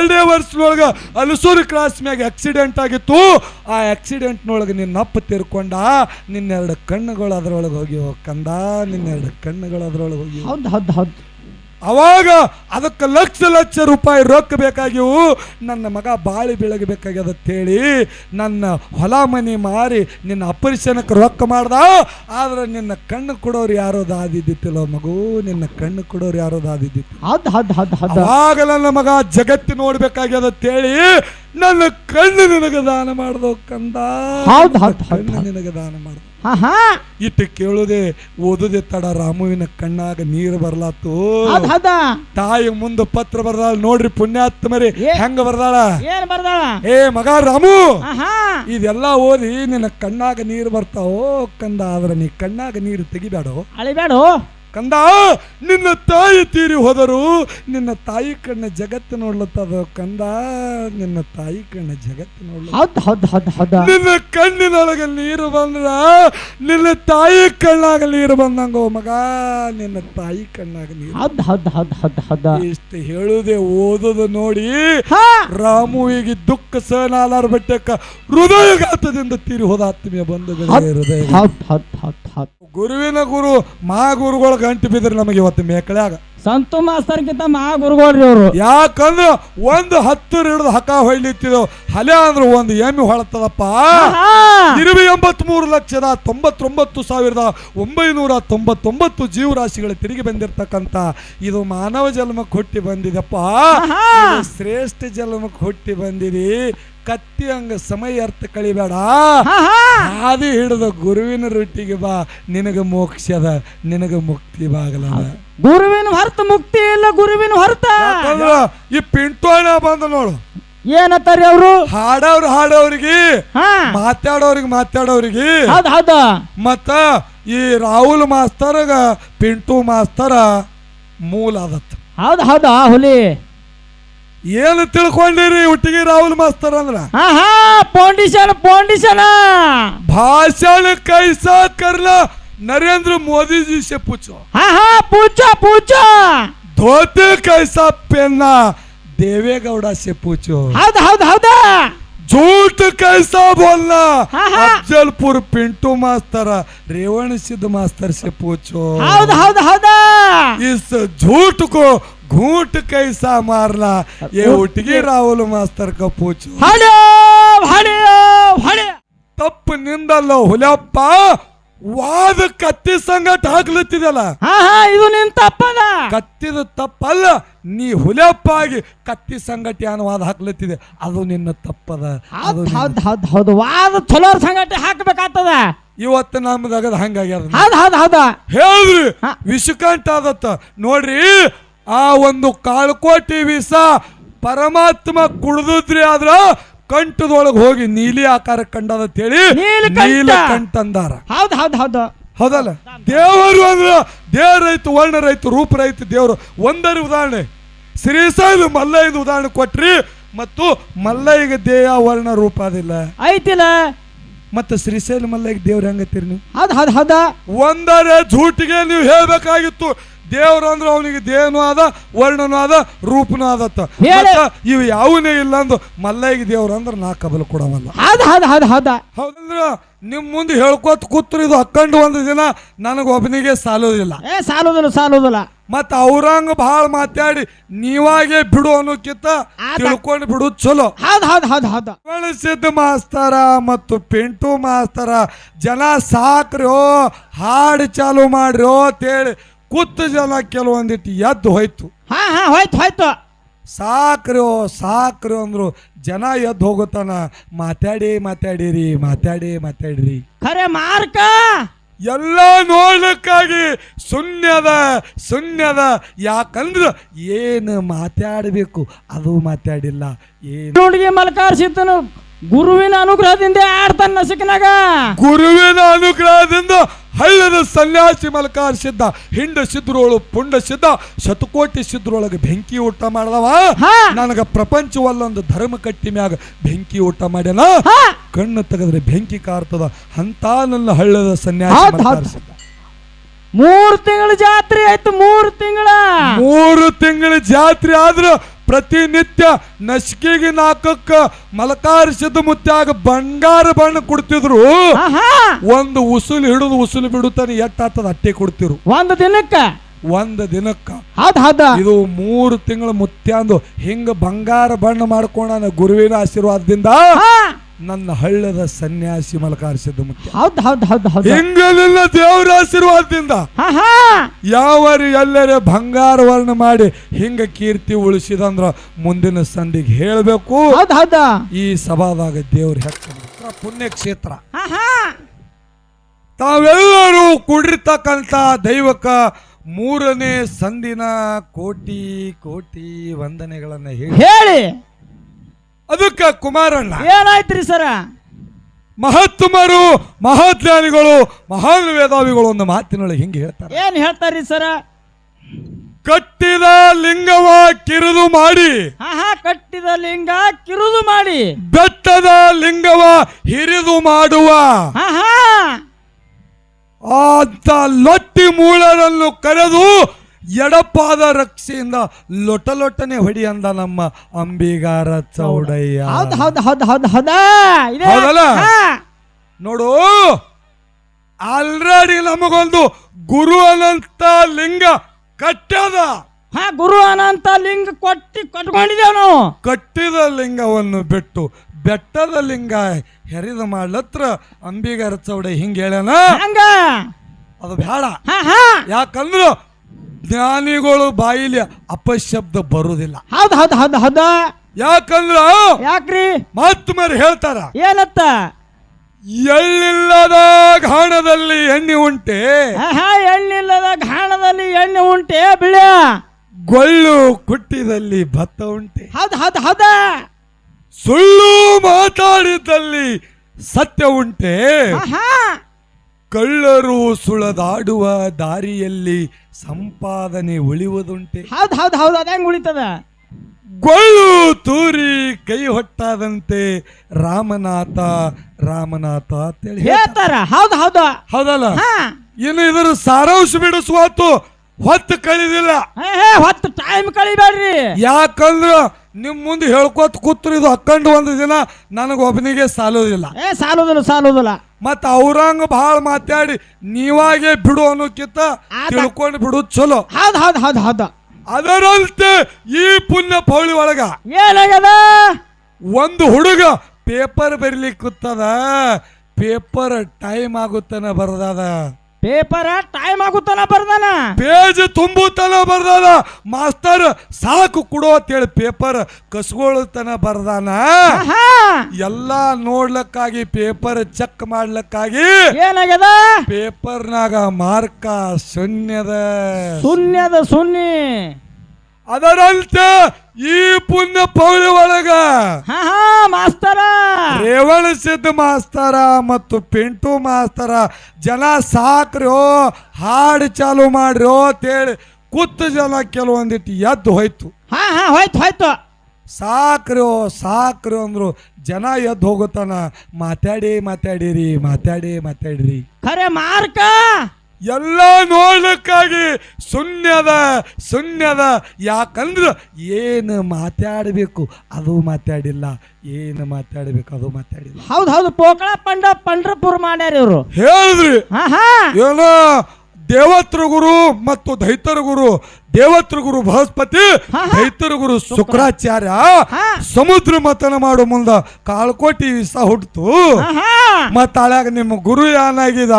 ಎರಡನೇ ವರ್ಷದೊಳಗ ಅಲಸೂರು ಕ್ರಾಸ್ ಮ್ಯಾಗ ಆಕ್ಸಿಡೆಂಟ್ ಆಗಿತ್ತು. ಆ ಆಕ್ಸಿಡೆಂಟ್ನೊಳಗೆ ನಿನ್ನ ಅಪ್ಪ ತೀರ್ಕೊಂಡ, ನಿನ್ನೆರಡು ಕಣ್ಣುಗಳು ಅದ್ರೊಳಗೆ ಹೋಗಿ ಕಂದ, ನಿನ್ನೆರಡು ಕಣ್ಣುಗಳು ಅದರೊಳಗೆ ಹೋಗಿ ಹೌದು ಹೌದು ಹೌದು. ಅವಾಗ ಅದಕ್ಕೆ ಲಕ್ಷ ಲಕ್ಷ ರೂಪಾಯಿ ರೊಕ್ಕ ಬೇಕಾಗಿವು ನನ್ನ ಮಗ ಬಾಳಿ ಅಂತೇಳಿ ನನ್ನ ಹೊಲ ಮನೆ ಮಾರಿ ನಿನ್ನ ಅಪರಿಶನಕ್ಕೆ ರೊಕ್ಕ ಮಾಡ್ದ. ಆದ್ರೆ ನಿನ್ನ ಕಣ್ಣು ಕೊಡೋರು ಯಾರೋ ದಾದಿದ್ದಿತ್ತಿಲ್ಲೋ ಮಗು ನಿನ್ನ ಕಣ್ಣು ಕೊಡೋರು ಯಾರೋ ದಾದಿದ್ದಿತ್ತು. ಆಗ ನನ್ನ ಮಗ ಜಗತ್ತು ನೋಡ್ಬೇಕಾಗ್ಯದ ಅಂತೇಳಿ ನನ್ನ ಕಣ್ಣು ನಿನಗೆ ದಾನ ಮಾಡ್ದೋ ಕಂದ. ಕಣ್ಣು ನಿನಗೆ ದಾನ ಮಾಡ್ದ. ಹಾ ಹಾ ಇಟ್ಟು ಕೇಳುದೆ ಓದುದೆ ತಡ ರಾಮುವಿನ ಕಣ್ಣಾಗ ನೀರು ಬರ್ಲಾತು. ಹೌದ ತಾಯಿ ಮುಂದೆ ಪತ್ರ ಬರ್ದಾಳ ನೋಡ್ರಿ ಪುಣ್ಯಾತ್ಮರಿ ಹೆಂಗ ಬರ್ದಾಳ? ಏನ್ ಬರ್ದಾಳ? ಏ ಮಗ ರಾಮು! ಹಾ ಹಾ ಇದೆಲ್ಲ ಓದಿ ನಿನ್ನ ಕಣ್ಣಾಗ ನೀರು ಬರ್ತಾವೋ ಕಂದ ಆದ್ರೆ ನೀ ಕಣ್ಣಾಗ ನೀರು ತೆಗಿಬೇಡೋ ಅಳಿಬೇಡು ಕಂದ ನಿನ್ನ ತಾಯಿ ತೀರಿ ಹೋದರು. ನಿನ್ನ ತಾಯಿ ಕಣ್ಣ ಜಗತ್ತು ನೋಡ್ಲತ್ತದ ಕಂದ ನಿನ್ನ ತಾಯಿ ಕಣ್ಣ ಜಗತ್ತು ನೋಡ್ಲ ನಿನ್ನ ಕಣ್ಣಿನೊಳಗೆ ನೀರು ಬಂದ್ರ ನಿನ್ನ ತಾಯಿ ಕಣ್ಣಾಗ ನೀರು ಬಂದಂಗೋ ಮಗ ನಿನ್ನ ತಾಯಿ ಕಣ್ಣಾಗ ನೀರು ಇಷ್ಟು ಹೇಳುದೆ ಓದುದು ನೋಡಿ. ರಾಮುವಿಗೆ ದುಃಖ ಸಹನಾಲಾರ ಬಟ್ಟೆಕ್ಕ ಹೃದಯಘಾತದಿಂದ ತೀರಿ ಹೋದ ಆತ್ಮೀಯ ಬಂಧುಗಳೇ ಹೃದಯ ಹೌದು ಹೌದು ಹೌದು ಹೌದು. ಗುರುವಿನ ಗುರು ಮಹಾಗುರುಗಳ ಗಂಟು ಬಿದ್ರಿ ನಮಗೆ ಇವತ್ತು ಮೇಕಳ್ಯಾಗ ಸಂತು ಮಾಸ್ತರ್ಗಿಂತ ಮಹಾ ಗುರುಗಳ್ರಿ ಅವರು. ಯಾಕಂದ್ರ ಒಂದು ಹತ್ತು ಹಿಡಿದು ಹಕ ಹೊಳ್ಳಿತ್ತಿದ್ದವು ಹಲೆ ಅಂದ್ರೆ ಒಂದು ಎಮ್ಮೆ ಹೊಳತದಪ್ಪ ಇರುವೆ ಎಂಬತ್ ಮೂರು ಲಕ್ಷದ ತೊಂಬತ್ತೊಂಬತ್ತು ಸಾವಿರದ ಒಂಬೈನೂರ ತೊಂಬತ್ತೊಂಬತ್ತು ಜೀವರಾಶಿಗಳು ತಿರುಗಿ ಬಂದಿರತಕ್ಕಂತ ಇದು ಮಾನವ ಜನ್ಮಕ್ಕೆ ಹುಟ್ಟಿ ಬಂದಿದಪ್ಪ ಇದು ಶ್ರೇಷ್ಠ ಜನ್ಮಕ್ಕೆ ಹುಟ್ಟಿ ಬಂದಿದಿ. ಕತ್ತಿ ಹಂಗ ಸಮಯ ಅರ್ಥ ಕಳಿಬೇಡ. ಹಾದಿ ಹಿಡಿದ ಗುರುವಿನ ರೊಟ್ಟಿಗೆ ಬಾ ನಿನಗ ಮೋಕ್ಷದ ನಿನಗ ಮುಕ್ತಿ ಬಾಗಲದ. ಗುರುವಿನ ಹೊರತ ಮುಕ್ತಿ ಇಲ್ಲ ಗುರುವಿನ ಹೊರತ. ಈ ಪಿಂಟೋಣ ಬಂದ ನೋಡು. ಏನತ್ತಾರಿ ಅವರು? ಹಾಡವ್ರು ಹಾಡೋರಿಗೆ ಹಾ. ಮಾತಾಡೋರಿಗೆ ಮಾತಾಡೋರಿಗೆ. ಮತ್ತ ಈ ರಾಹುಲ್ ಮಾಸ್ತರ್ಗ ಪಿಂಟು ಮಾಸ್ತರ ಮೂಲ ಆದತ್ ಹೌದು ಹೌದಾ ಹುಲಿ. ಏನು ತಿಳ್ಕೊಂಡಿರಿ ಒಟ್ಟಿಗೆ ರಾಹುಲ್ ಮಾಸ್ತರ್ ಅಂದ್ರ ಹಾ ಹಾ ಪೌಂಡಿಶನ್ ಪೌಂಡಿಶನ್ ಭಾಷಣ ಕೈಸಾ ಕರ್ಲ ನರೇಂದ್ರ मोदी जी से पूछो ಹಾ ಹಾ ಪೂಜ ಪೂಜ धोते कैसा पहनना देवेगौड़ा से पूछो ಹೌದು ಹೌದು ಹೌದಾ झूठ कैसा बोलना हाँ, हाँ। अफजलपुर पिंटू मास्टर रेवण सिद्ध मास्टर से पूछो ಹೌದು ಹೌದು ಹೌದಾ इस झूठ को घूट कैसा मारना ये उठगी राहुल मास्टर का पूछो ಹಳೆ ಹಳೆ ಹಳೆ ತಪ್ಪು ನಿಂದಲ್ಲ ಹುಲಿಯಪ್ಪ ವಾದ ಕತ್ತಿ ಸಂಗಟ ಹಾಕ್ಲತ್ತಿದಲ್ಲ ಹಾ ಹಾ ಇದು ನಿನ್ ತಪ್ಪದ ಕತ್ತಿದ ತಪ್ಪಲ್ಲ ನೀ ಹುಲಿಯಪ್ಪ ಆಗಿ ಕತ್ತಿ ಸಂಗಟಿ ಅನ್ನೋ ವಾದ ಹಾಕ್ಲತ್ತಿದೆ ಅದು ನಿನ್ನ ತಪ್ಪದ ಅದು ಹೌದು ಹೌದು ಹೌದು ಹೌದು ವಾದ ಚಲೋ ಸಂಗತಿ ಹಾಕ್ಬೇಕಾಗ್ತದ ಇವತ್ತು ನಮ್ದಾಗದ ಹಂಗಾಗ್ಯದ ಹೌದು ಹೌದು ಹೌದು ಹೇಳ್ರಿ ಹಾ. ವಿಷಕಂಠ ಆದತ್ತ ನೋಡ್ರಿ ಆ ಒಂದು ಕಾಳ್ಕೋಟಿ ವಿಷ ಪರಮಾತ್ಮ ಕುಡಿದ್ರಿ ಆದ್ರ ಕಂಠದೊಳಗೆ ಹೋಗಿ ನೀಲಿ ಆಕಾರ ಕಂಡದ ಹೇಳಿ ನೀಲಕಂಠ. ನೀಲಕಂಠ ಅಂದಾರ. ಹೌದು ಹೌದು ಹೌದು. ಹೌದಲ್ಲ? ದೇವರು ಅಂದ್ರ ದೇವ ರೈತ ವರ್ಣ ರೈತ ರೂಪ ರೈತ ದೇವರು. ಒಂದರ ಉದಾಹರಣೆ. ಶ್ರೀಶೈಲ ಮಲ್ಲಯ್ಯದ ಉದಾಹರಣೆ ಕೊಟ್ರಿ ಮತ್ತು ಮಲ್ಲಯ್ಯಗೆ ದೇಹ ವರ್ಣ ರೂಪ ಅದಿಲ್ಲ. ಐತಿಲ್ಲ. ಮತ್ತೆ ಶ್ರೀಶೈಲ ಮಲ್ಲಿಗೆ ದೇವ್ರ ಹೆಂಗತ್ತೀರಿ ನೀವು? ಹೌದು ಹೌದು ಹೌದ. ಒಂದರೆ ಝೂಟಿಗೆ ನೀವು ಹೇಳ್ಬೇಕಾಗಿತ್ತು. ದೇವ್ರ ಅಂದ್ರೆ ಅವನಿಗೆ ದೇಹನೂ ಆದ ವರ್ಣನೂ ಆದ ರೂಪನೂ ಆದತ್ತ. ಮತ್ತ ಇವು ಯಾವನೇ ಇಲ್ಲ ಅಂದು ಮಲ್ಲಯ್ಯಗೆ ದೇವ್ರ ಅಂದ್ರೆ ನಾ ಕಬಲ್ ಕೊಡವಲ್ಲ. ಹೌದು ಹೌದು ಹೌದು ಹೌದ. ಹೌದಂದ್ರ? ನಿಮ್ ಮುಂದೆ ಹೇಳ್ಕೊತ ಕೂತ್ರು ಇದು ಅಕ್ಕಂಡು ಒಂದು ದಿನ ನನಗೆ ಒಬ್ಬನಿಗೆ ಸಾಲೋದಿಲ್ಲ. ಏ ಸಾಲೋದಿಲ್ಲ ಸಾಲೋದಿಲ್ಲ. ಮತ್ತ ಅವ್ರಂಗ ಬಹಳ ಮಾತಾಡಿ ನೀವಾಗೆ ಬಿಡು ಅನ್ನೋಕ್ಕಿಂತ ತಿಳ್ಕೊಂಡು ಬಿಡು ಚಲೋ. ಹೌದು ಹೌದು ಹೌದು ಹೌದು. ಸಿದ್ಧ ಮಾಸ್ತರ ಮತ್ತು ಪಿಂಟು ಮಾಸ್ತರ ಜನ ಸಾಕ್ರಿ ಹಾಡು ಚಾಲು ಮಾಡ್ರೋ ಅಂತೇಳಿ ಕೂತು ಜನ ಕೆಲವೊಂದಿಟ್ಟು ಎದ್ದು ಹೋಯ್ತು. ಹಾ ಹಾ ಹೋಯ್ತು ಹೋಯ್ತು. ಸಾಕ್ರೋ ಸಾಕ್ರೋ ಅಂದ್ರು ಜನ ಎದ್ದು ಹೋಗುತ್ತಾನ. ಮಾತಾಡಿ ಮಾತಾಡಿರಿ ಮಾತಾಡಿ ಮಾತಾಡಿರಿ. ಖರೆ ಮಾರ್ಕ. ಎಲ್ಲ ನೋಡ್ಲಿಕ್ಕಾಗಿ ಶೂನ್ಯದ ಶೂನ್ಯದ ಯಾಕಂದ್ರ ಏನು ಮಾತಾಡಬೇಕು ಅದು ಮಾತಾಡಿಲ್ಲ. ಏನು ನೋಡಿಗೆ ಮಲ್ಕಾರ್ಸಿದ್ದನು ಗುರುವಿನ ಅನುಗ್ರಹದಿಂದ ಆಡ್ತಾನ ಸಿಕ್ಕನಾಗ ಗುರುವಿನ ಅನುಗ್ರಹದಿಂದ ಹಳ್ಳದ ಸನ್ಯಾಸಿ ಮಲ್ಕಾರ ಸಿದ್ಧ ಹಿಂಡ ಸಿದ್ರೋಳು ಪುಂಡ ಸಿದ್ಧ ಶತಕೋಟಿ ಸಿದ್ರೊಳಗೆ ಬೆಂಕಿ ಊಟ ಮಾಡದವ. ನನಗ ಪ್ರಪಂಚವಲ್ಲೊಂದು ಧರ್ಮ ಕಟ್ಟಿ ಮ್ಯಾಗ ಬೆಂಕಿ ಊಟ ಮಾಡ್ಯಾನ? ಕಣ್ಣು ತೆಗೆದ್ರೆ ಬೆಂಕಿ ಕಾರ್ತದ. ಅಂತ ನನ್ನ ಹಳ್ಳದ ಸನ್ಯಾಸಿ ಮಲ್ಕಾರ ಸಿದ್ಧ. ಮೂರ್ ತಿಂಗಳ ಜಾತ್ರೆ ಆಯ್ತು ಮೂರ್ ತಿಂಗಳ. ಮೂರು ತಿಂಗಳ ಜಾತ್ರೆ ಆದ್ರ ಪ್ರತಿನಿತ್ಯ ನಸಿಕೆಗೆ ನಾಕಕ್ಕ ಮಲಕಾರಿಸಿದ ಮುತ್ಯಾಗ ಬಂಗಾರ ಬಣ್ಣ ಕೊಡ್ತಿದ್ರು. ಒಂದು ಉಸುಲು ಹಿಡಿದು ಉಸುಲು ಬಿಡುತ್ತಾನೆ ಎಟ್ಟಾತದ ಅಟ್ಟೆ ಕೊಡ್ತಿರು. ಒಂದು ದಿನಕ್ಕ? ಒಂದು ದಿನಕ್ಕ. ಇದು ಮೂರು ತಿಂಗಳ ಮುತ್ಯಾಂದು ಹಿಂಗ ಬಂಗಾರ ಬಣ್ಣ ಮಾಡ್ಕೊಂಡ ಗುರುವಿನ ಆಶೀರ್ವಾದದಿಂದ. ನನ್ನ ಹಳ್ಳದ ಸನ್ಯಾಸಿ ಮಲಕಾರಿಸಿದ್ದು ಮುಖ್ಯ. ಹೌದು ಹೌದು ಹೌದು ಹೌದು. ಹಿಂಗಲಿಲ್ಲ ದೇವರ ಆಶೀರ್ವಾದದಿಂದ ಯಾವ ಯಾವರು ಎಲ್ಲರೇ ಬಂಗಾರ ವರ್ಣ ಮಾಡಿ ಹಿಂಗ ಕೀರ್ತಿ ಉಳಿಸಿದಂದ್ರ ಮುಂದಿನ ಸಂಧಿಗೆ ಹೇಳಬೇಕು. ಹೌದು ಹೌದು. ಈ ಸಭಾದಾಗ ದೇವ್ರ ಹೆಕ್ಕ ಪುಣ್ಯಕ್ಷೇತ್ರ. ತಾವೆಲ್ಲರೂ ಕುಡಿರ್ತಕ್ಕಂಥ ದೈವಕ ಮೂರನೇ ಸಂದಿನ ಕೋಟಿ ಕೋಟಿ ವಂದನೆಗಳನ್ನ ಹೇಳಿ. ಹೇಳಿ. ಅದಕ್ಕ ಕುಮಾರಣ್ಣ. ಏನಾಯ್ತ್ರಿ ಸರ? ಮಹಾತ್ಮರು ಮಹಾಜ್ಞಾನಿಗಳು ಮಹಾನ್ ವೇದಾವಿಗಳು ಒಂದು ಮಾತಿನೊಳಗೆ ಹಿಂಗೆ ಹೇಳ್ತಾರೆ. ಏನ್ ಹೇಳ್ತಾರ್ರಿ ಸರ? ಕಟ್ಟಿದ ಲಿಂಗವ ಕಿರಿದು ಮಾಡಿ. ಆಹಾ ಕಟ್ಟಿದ ಲಿಂಗ ಕಿರುದು ಮಾಡಿ. ಬೆಟ್ಟದ ಲಿಂಗವ ಹಿರಿದು ಮಾಡುವ. ಆಹಾ ಅಂತ ಲೊಟ್ಟಿ ಮೂಳರನ್ನು ಕರೆದು ಎಡಪಾದ ರಕ್ಷೆಯಿಂದ ಲೊಟ ಲೊಟ್ಟನೆ ಹೊಡಿ ಅಂದ ನಮ್ಮ ಅಂಬಿಗಾರ ಚೌಡಯ್ಯ. ಹೌದು ಹೌದು ಹೌದು ಹೌದು ಹೌದಾ. ಇದೆ. ಹೌದಲ್ಲ? ಹಾ. ನೋಡು ಆಲ್ರೆಡಿ ನಮಗೊಂದು ಗುರು ಅನಂತ ಲಿಂಗ ಕಟ್ಟದ. ಹಾ ಗುರು ಅನಂತ ಲಿಂಗ ಕೊಟ್ಟಿ ಕೊಟ್ಕೊಂಡಿದ್ದೇವ್ ನಾವು ಕಟ್ಟಿದ ಲಿಂಗವನ್ನು ಬಿಟ್ಟು ಬೆಟ್ಟದ ಲಿಂಗ ಹೆರಿದ ಮಾಡ್ಲತ್ರ ಅಂಬಿಗಾರ ಚೌಡ ಹಿಂಗ ಹೇಳ್ಯಾನ? ಹಂಗ. ಅದು ಬೇಡ ಹಾ ಹಾ. ಯಾಕಂದ್ರ ಜ್ಞಾನಿಗಳು ಬಾಯಿಲಿ ಅಪಶಬ್ದ ಬರುವುದಿಲ್ಲ. ಹೌದ್ ಹೌದ್ ಹೌದ್ ಹೌದ. ಯಾಕಂದ್ರ ಯಾಕ್ರಿ? ಮರಿ ಹೇಳ್ತಾರ. ಏನತ್ತ? ಎಳ್ಳಿಲ್ಲದ ಘಾಣದಲ್ಲಿ ಎಣ್ಣೆ ಉಂಟೆ. ಆಹಾ ಎಳ್ಳಿಲ್ಲದ ಘಾಣದಲ್ಲಿ ಎಣ್ಣೆ ಉಂಟೆ ಬಿಳ ಗೊಳ್ಳು ಕುಟ್ಟಿದಲ್ಲಿ ಭತ್ತ ಉಂಟೆ. ಹೌದ್ ಹೌದ್ ಹೌದ. ಸುಳ್ಳು ಮಾತಾಡಿದಲ್ಲಿ ಸತ್ಯ ಉಂಟೆ. ಆಹಾ ಕಳ್ಳರು ಸುಳದಾಡುವ ದಾರಿಯಲ್ಲಿ ಸಂಪಾದನೆ ಉಳಿಯುವುದುಂಟೆ. ಹೌದು ಹೌದ್ ಹೌದು ಅದ ಹೆಂಗ್ ಉಳಿತದ? ಗೊಳ್ಳು ತೂರಿ ಕೈ ಹೊಟ್ಟಾದಂತೆ ರಾಮನಾಥ ರಾಮನಾಥ ಅಂತೇಳಿ ಹೇಳ್ತಾರೆ. ಹೌದ್ ಹೌದು. ಹೌದಲ್ಲ? ಹಾ. ಇನ್ನು ಇದರ ಸಾರಾಂಶ ಬಿಡಿಸುವ ಹೊತ್ತು ಕಳಿದಿಲ್ಲ. ಹೊತ್ತು ಟೈಮ್ ಕಳಿಬೇಡ್ರಿ. ಯಾಕಂದ್ರ ನಿಮ್ ಮುಂದೆ ಹೇಳ್ಕೊತ ಕೂತ್ರು ಇದು ಹಕ್ಕಂಡು ಒಂದು ದಿನ ನನಗೊಬ್ಬನಿಗೆ ಸಾಲೋದಿಲ್ಲ. ಏ ಸಾಲೋದಿಲ್ಲ ಸಾಲೋದಿಲ್ಲ. ಮತ್ತ ಅವ್ರಂಗ ಬಹಳ ಮಾತಾಡಿ ನೀವಾಗೆ ಬಿಡು ಅನ್ನೋಕ್ಕಿಂತ ಆತ- ತಿಳ್ಕೊಂಡು ಬಿಡು ಚಲೋ. ಹೌದ್ ಹೌದ್ ಹೌದ್ ಹೌದ. ಅದರಂತೆ ಈ ಪುಣ್ಯ ಪೌಳಿ ಒಳಗ ಏನಾಗ್ಯದ? ಒಂದು ಹುಡುಗ ಪೇಪರ್ ಬರೀಲಿಕ್ಕೆ ಕೂತದ ಪೇಪರ್ ಟೈಮ್ ಆಗುತ್ತನ ಬರ್ದದ. ಪೇಪರ್ ಟೈಮ್ ಆಗುತ್ತಾನ ಬರ್ದಾನ. ಪೇಜ್ ತುಂಬುತ್ತಾನ ಬರ್ದಾನ. ಮಾಸ್ತರ್ ಸಾಕು ಕೊಡೋ ಅಂತೇಳಿ ಪೇಪರ್ ಕಸ್ಗೊಳ್ತನ ಬರ್ದಾನ. ಆಹಾ. ಎಲ್ಲ ನೋಡ್ಲಕ್ಕಾಗಿ ಪೇಪರ್ ಚೆಕ್ ಮಾಡ್ಲಕ್ಕಾಗಿ ಏನಾಗ್ಯದ? ಪೇಪರ್ನಾಗ ಮಾರ್ಕ ಶೂನ್ಯದ. ಶೂನ್ಯದ ಶೂನ್ಯ. ಅದರಂತೆ ಈ ಪುಣ್ಯ ಪೌರ ಒಳಗ ಹಾ ಹಾ ಮಾಸ್ತರ. ರೇವಣ ಸಿದ್ಧ ಮಾಸ್ತರ ಮತ್ತು ಪಿಂಟು ಮಾಸ್ತರ ಜನ ಸಾಕ್ರೋ ಹಾಡು ಚಾಲು ಮಾಡ್ರೋ ಅಂತೇಳಿ ಕುತ್ತ ಜನ ಕೆಲವೊಂದಿಟ್ಟು ಎದ್ದು ಹೋಯ್ತು. ಹಾ ಹಾ ಹೋಯ್ತು ಹೋಯ್ತು. ಸಾಕ್ರೋ ಸಾಕ್ರೋ ಅಂದ್ರು ಜನ ಎದ್ದು ಹೋಗುತ್ತಾನ. ಮಾತಾಡಿ ಮಾತಾಡಿರಿ ಮಾತಾಡಿ ಮಾತಾಡಿರಿ. ಖರೆ ಮಾರ್ಕ. ಎಲ್ಲ ನೋಡ್ಲಿಕ್ಕಾಗಿ ಶೂನ್ಯದ ಶೂನ್ಯದ ಯಾಕಂದ್ರೆ ಏನು ಮಾತಾಡಬೇಕು ಅದು ಮಾತಾಡಿಲ್ಲ. ಏನು ಮಾತಾಡಬೇಕು ಅದು ಮಾತಾಡಿಲ್ಲ. ಹೌದು ಹೌದು ಪೋಕಳ ಪಂಡ ಪಂಡ್ರಪುರ ಮಾಡ್ಯಾರ ಇವರು. ಹೇಳಿದ್ರಿ. ಹಾ ಹಾ ಏನೋ ದೇವತ್ರ ಗುರು ಮತ್ತು ದೈತರ ಗುರು ದೇವತ್ರ ಗುರು ಬೃಹಸ್ಪತಿ. ದೈತರ ಗುರು ಶುಕ್ರಾಚಾರ್ಯ ಸಮುದ್ರ ಮತನ ಮಾಡೋ ಮುಂದ ಕಾಳ್ಕೋಟಿ ವಿಷ ಹುಟ್ಟು ಮತ್ತಾಳಾಗ ಮತ್ತ ನಿಮ್ಮ ಗುರು ಏನಾಗಿದ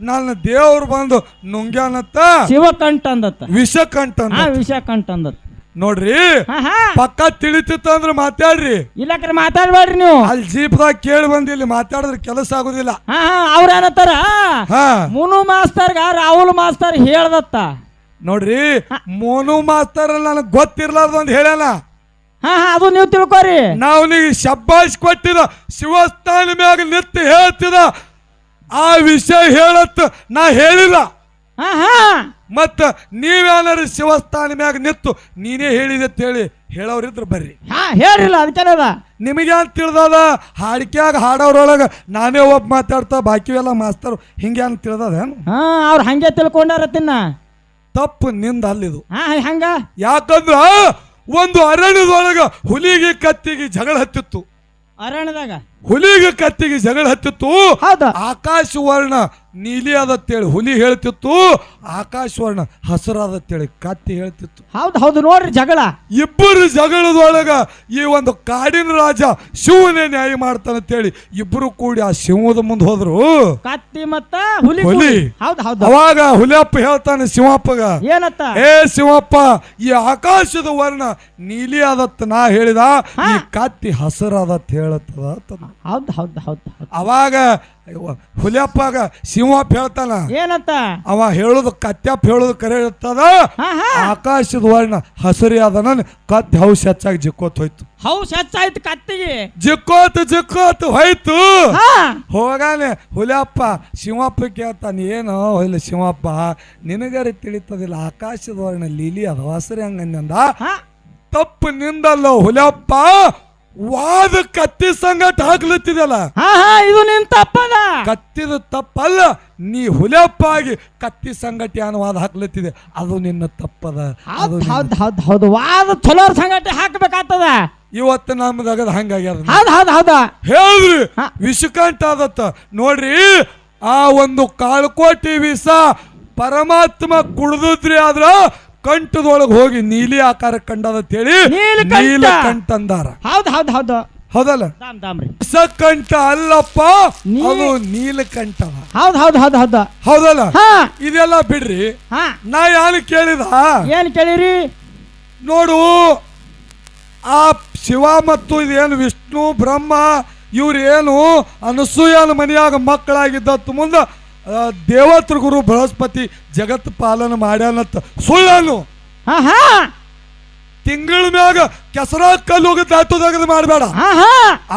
ನನ್ನ ದೇವ್ರು ಬಂದು ನುಂಗ್ಯಾನತ್ತ? ಶಿವಕಂಠ ಅಂದತ್ತ. ವಿಷ ಕಂಟ ವಿಷ ವಿಷಕಂಠ ಅಂದತ್ ನೋಡ್ರಿ ಹಾ ಹಾ. ಪಕ್ಕ ತಿಳಿತಿತ್ತಂದ್ರ ಮಾತಾಡ್ರಿ. ಇಲ್ಲಕ್ರೆ ಮಾತಾಡ್ಬೇಡ್ರಿ ನೀವು. ಅಲ್ಲಿ ಜೀಪ್ದಾಗ ಕೇಳಿ ಬಂದು ಇಲ್ಲಿ ಮಾತಾಡಿದ್ರೆ ಕೆಲಸ ಆಗುದಿಲ್ಲ. ಹಾ ಹಾ ಅವ್ರ ಏನತ್ತಾರ ಹಾ. ಮುನು ಮಾಸ್ತರ್ಗ ರಾಹುಲ್ ಮಾಸ್ತರ್ ಹೇಳ್ದತ್ತ. ನೋಡ್ರಿ ಮೋನು ಮಾಸ್ತರ್ ನನಗೆ ಗೊತ್ತಿರ್ಲಾರ್ದು ಅಂತ ಹೇಳ್ಯಾನ. ಹಾ ಹಾ ಅದು ನೀವು ತಿಳ್ಕೊರಿ. ನಾವು ನೀವು ಶಬ್ಬಾಷ್ ಕೊಟ್ಟಿದ ಶಿವಸ್ಥಾನ ಮ್ಯಾಗ ನಿತ್ಯ ಹೇಳ್ತಿದ ಆ ವಿಷಯ ಹೇಳತ್ ನಾ ಹೇಳಿಲ್ಲ. ಹಾ ಹಾ ಮತ್ತ ನೀವೇನಾರ ಶಿವಸ್ಥಾನ ಮ್ಯಾಗ ನಿತ್ತು ನೀನೇ ಹೇಳಿದೆ ಅಂತ ಹೇಳಿ ಹೇಳೋರಿದ್ರ ಬರ್ರಿ. ಹಾ ಹೇಳಿಲ್ಲ ಅದ. ನಿಮಗೆ ಅಂತ ತಿಳಿದದ? ಹಾಡಿಕೆಯಾಗ ಹಾಡೋರೊಳಗ ನಾನೇ ಒಬ್ಬ ಮಾತಾಡ್ತಾ ಬಾಕಿ ಎಲ್ಲ ಮಾಸ್ತರು ಹಿಂಗೆ ಅಂತ ತಿಳಿದದ ಹಾ ಅವ್ರು ಹಂಗೆ ತಿಳ್ಕೊಂಡಾರ ತಿನ್ನ. ತಪ್ಪು ನಿಂದ ಅಲ್ಲಿದು ಹಾ ಹಂಗ? ಯಾಕಂದ್ರ ಒಂದು ಅರಣ್ಯದೊಳಗ ಹುಲಿಗೆ ಕತ್ತಿಗೆ ಜಗಳ ಹತ್ತಿತ್ತು. ಅರಣ್ಯದಾಗ. ಹುಲಿಗೆ ಕತ್ತಿಗೆ ಜಗಳ ಹತ್ತಿತ್ತು. ಹೌದ? ಆಕಾಶ ವರ್ಣ ನೀಲಿ ಅದತ್ತೇಳಿ ಹುಲಿ ಹೇಳ್ತಿತ್ತು ಆಕಾಶ ವರ್ಣ ಹಸಿರಾದತ್ತೇಳಿ ಕತ್ತಿ ಹೇಳ್ತಿತ್ತು. ಹೌದು ಹೌದು ನೋಡ್ರಿ ಜಗಳ. ಇಬ್ಬರು ಜಗಳದೊಳಗ ಈ ಒಂದು ಕಾಡಿನ ರಾಜ ಶಿವನೇ ನ್ಯಾಯ ಮಾಡ್ತಾನಂತೇಳಿ ಇಬ್ಬರು ಕೂಡಿ ಆ ಶಿವದ ಮುಂದೆ ಹೋದ್ರು. ಕತ್ತಿ ಮತ್ತ ಹುಲಿ ಹುಲಿ. ಹೌದು ಹೌದು. ಅವಾಗ ಹುಲಿಯಪ್ಪ ಹೇಳ್ತಾನೆ ಶಿವಪ್ಪಗ ಏನತ್ತ? ಏ ಶಿವಪ್ಪ ಈ ಆಕಾಶದ ವರ್ಣ ನೀಲಿ ಆದತ್ತ ನಾ ಹೇಳಿದ ಈ ಕತ್ತಿ ಹಸಿರಾದತ್ ಹೇಳತ್ತದ. ಹೌದು ಹೌದು ಹೌದು ಹೌದು. ಅವಾಗ ಹುಲಿಯಪ್ಪಗ ಸಿಂಹಪ್ಪ ಹೇಳ್ತಾನ. ಏನಂತ? ಅವ ಹೇಳುದು ಕತ್ಯಪ್ಪ ಹೇಳುದು ಕರೆ ಇರ್ತದ. ಆಕಾಶದ ವರ್ಣ ಹಸರಿ ಅದನ ಕತ್ತಿ ಹೌಸ್ ಹೆಚ್ಚಾಗಿ ಜಿಕ್ಕೋತ್ ಹೋಯ್ತು. ಹೌಸ್ ಹೆಚ್ಚಾಯ್ತು ಕತ್ತಿಗೆ. ಜಿಕ್ಕೋತ್ ಜಿಕ್ಕೋತ್ ಹೋಯ್ತು. ಹಾ. ಹೋಗಾನೆ ಹುಲಿಯಪ್ಪ ಸಿಂಹಪ್ಪ ಕೇಳ್ತಾನೆ ಏನು ಇಲ್ಲ ಸಿಂಹಪ್ಪ ನಿನಗರೆ ತಿಳಿತದಿಲ್ಲ ಆಕಾಶದ ವರ್ಣ ಲೀಲಿ ಅದ ಹಸರಿ ಹಂಗಂದ ಹಾ. ತಪ್ಪು ನಿಂದಲ್ಲ ಹುಲಿಯಪ್ಪ. ವಾದ ಕತ್ತಿ ಸಂಗಟ ಹಾಕ್ಲತ್ತಿದಲ್ಲ ಹಾ ಹಾ ಇದು ನಿನ್ ತಪ್ಪದ ಕತ್ತಿದ ತಪ್ಪಲ್ಲ ನೀ ಹುಲಿಯಪ್ಪ ಆಗಿ ಕತ್ತಿ ಸಂಗಟ ಏನು ವಾದ ಹಾಕ್ಲತ್ತಿದೆ. ಅದು ನಿನ್ನ ತಪ್ಪದ. ಅದು ಹೌದು ಹೌದು ಹೌದು ಹೌದು. ವಾದ ಚಲೋರ್ ಸಂಗಟಿ ಹಾಕ್ಬೇಕಾಗ್ತದ. ಇವತ್ತು ನಮ್ದಾಗದ ಹಂಗಾಗ್ಯದ. ಹೌದು ಹೌದು ಹೌದು. ಹೇಳ್ರಿ ಹಾ. ವಿಷಕಂಠ ಆದತ್ತ. ನೋಡ್ರಿ ಆ ಒಂದು ಕಾಳ್ಕೋಟಿ ವಿಷ ಪರಮಾತ್ಮ ಕುಡ್ದುದ್ರಿ ಆದ್ರ ಕಂಠದೊಳಗೆ ಹೋಗಿ ನೀಲಿ ಆಕಾರ ಕಂಡದ ಹೇಳಿ ನೀಲಕಂಠ. ನೀಲಕಂಠ ಅಂದಾರ ಹೌದು ಹೌದು ಹೌದು. ಹೌದಲ್ಲ? ದಾಮ್ ವಿಷಕಂಠ ಅಲ್ಲಪ್ಪ ನೀ- ಅದು ನೀಲಕಂಠವ. ಹೌದು ಹೌದು ಹೌದು ಹೌದು. ಹೌದಲ್ಲ? ಹಾ. ಇದೆಲ್ಲ ಬಿಡ್ರಿ. ಹಾ. ನಾ ಯಾರು ಕೇಳಿದ? ಏನ್ ಕೇಳಿರಿ? ನೋಡು ಆ ಶಿವ ಮತ್ತು ಇದೇನು ವಿಷ್ಣು ಬ್ರಹ್ಮ ಇವ್ರೇನು ಏನು ಅನಸೂಯನ ಮನೆಯಾಗ ಮಕ್ಕಳಾಗಿದ್ದತ್ತು ಮುಂದೆ ದೇವತ್ರ ಗುರು ಬೃಹಸ್ಪತಿ ಜಗತ್ ಪಾಲನ ಮಾಡ್ಯಾನತ್ತ ಸುಳ್ಳನು ತಿಂಗಳ ಮ್ಯಾಗ ಕೆಸರ ಕಲ್ಲು ಹೋಗಿ ದಾಟು ತೆಗೆದು ಮಾಡಬೇಡ.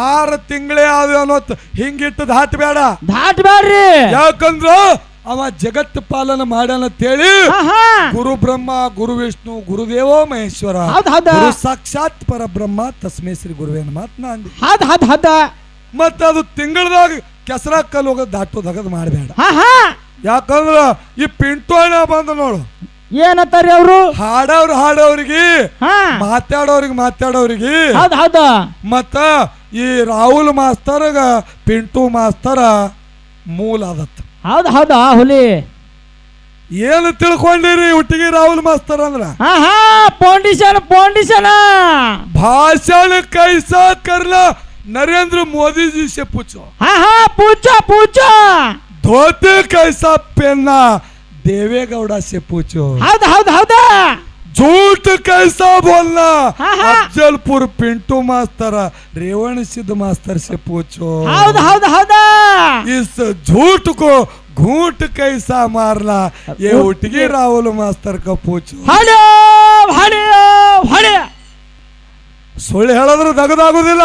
ಆರು ತಿಂಗಳೇ ಆದ ಅನ್ನೋತ್ ಹಿಂಗಿಟ್ಟು ದಾಟಬೇಡ. ದಾಟ್ ಬೇಡ್ರಿ ಯಾಕಂದ್ರ ಅವ ಜಗತ್ ಪಾಲನ ಮಾಡ್ಯಾನ ಅಂತೇಳಿ ಗುರು ಬ್ರಹ್ಮ ಗುರು ವಿಷ್ಣು ಗುರುದೇವ ಮಹೇಶ್ವರ. ಸಾಕ್ಷಾತ್ ಪರಬ್ರಹ್ಮ ತಸ್ಮೇ ಶ್ರೀ ಗುರುವೇನ ಮಾತನಾಡಿ ಮತ್ತ ಅದು. ತಿಂಗಳದಾಗ ಕೆಸರ ಕಲ್ಲು ಹೋಗೋದು ದಾಟೋದಾಗದು ಮಾಡಬೇಡ. ಹಾ ಹಾ. ಯಾಕಂದ್ರ ಈ ಪಿಂಟೋಣ ಬಂದ ನೋಡು. ಏನಂತಾರಿ ಅವರು? ಹಾಡವ್ರು ಹಾಡೋರಿಗೆ ಹಾ. ಮಾತಾಡೋರಿಗೆ ಮಾತಾಡೋರಿಗೆ. ಮತ್ತ ಈ ರಾಹುಲ್ ಮಾಸ್ತರ್ಗ ಪಿಂಟು ಮಾಸ್ತರ ಮೂಲ ಆದತ್. ಹೌದ ಹೌದ ಹುಲಿ. ಏನು ತಿಳ್ಕೊಂಡಿರಿ ಹುಟ್ಟಿಗೆ ರಾಹುಲ್ ಮಾಸ್ತರ್ ಅಂದ್ರ? ಹಾ ಹಾ ಪೌಂಡೇಶನ್ ಪೌಂಡೇಶನ್. ಭಾಷಣ ಕೈಸಾ ಕರ್ಲ नरेंद्र मोदी जी से पूछो। हाँ हाँ पूछो पूछो। धोती कैसा पहनना? देवेगौड़ा से पूछो। हद हाँ हाँ झूठ कैसा बोलना? हाँ, हाँ। अफजलपुर पिंटू मास्टर रेवण सिद्ध मास्टर से पूछो। हद हद हाँ इस झूठ को घूट कैसा मारना? ये उठगी राहुल मास्टर को पूछो। हाँ हाँ हाँ हाँ ಸುಳ್ಳು ಹೇಳಿದ್ರೆ ದಗದಾಗುದಿಲ್ಲ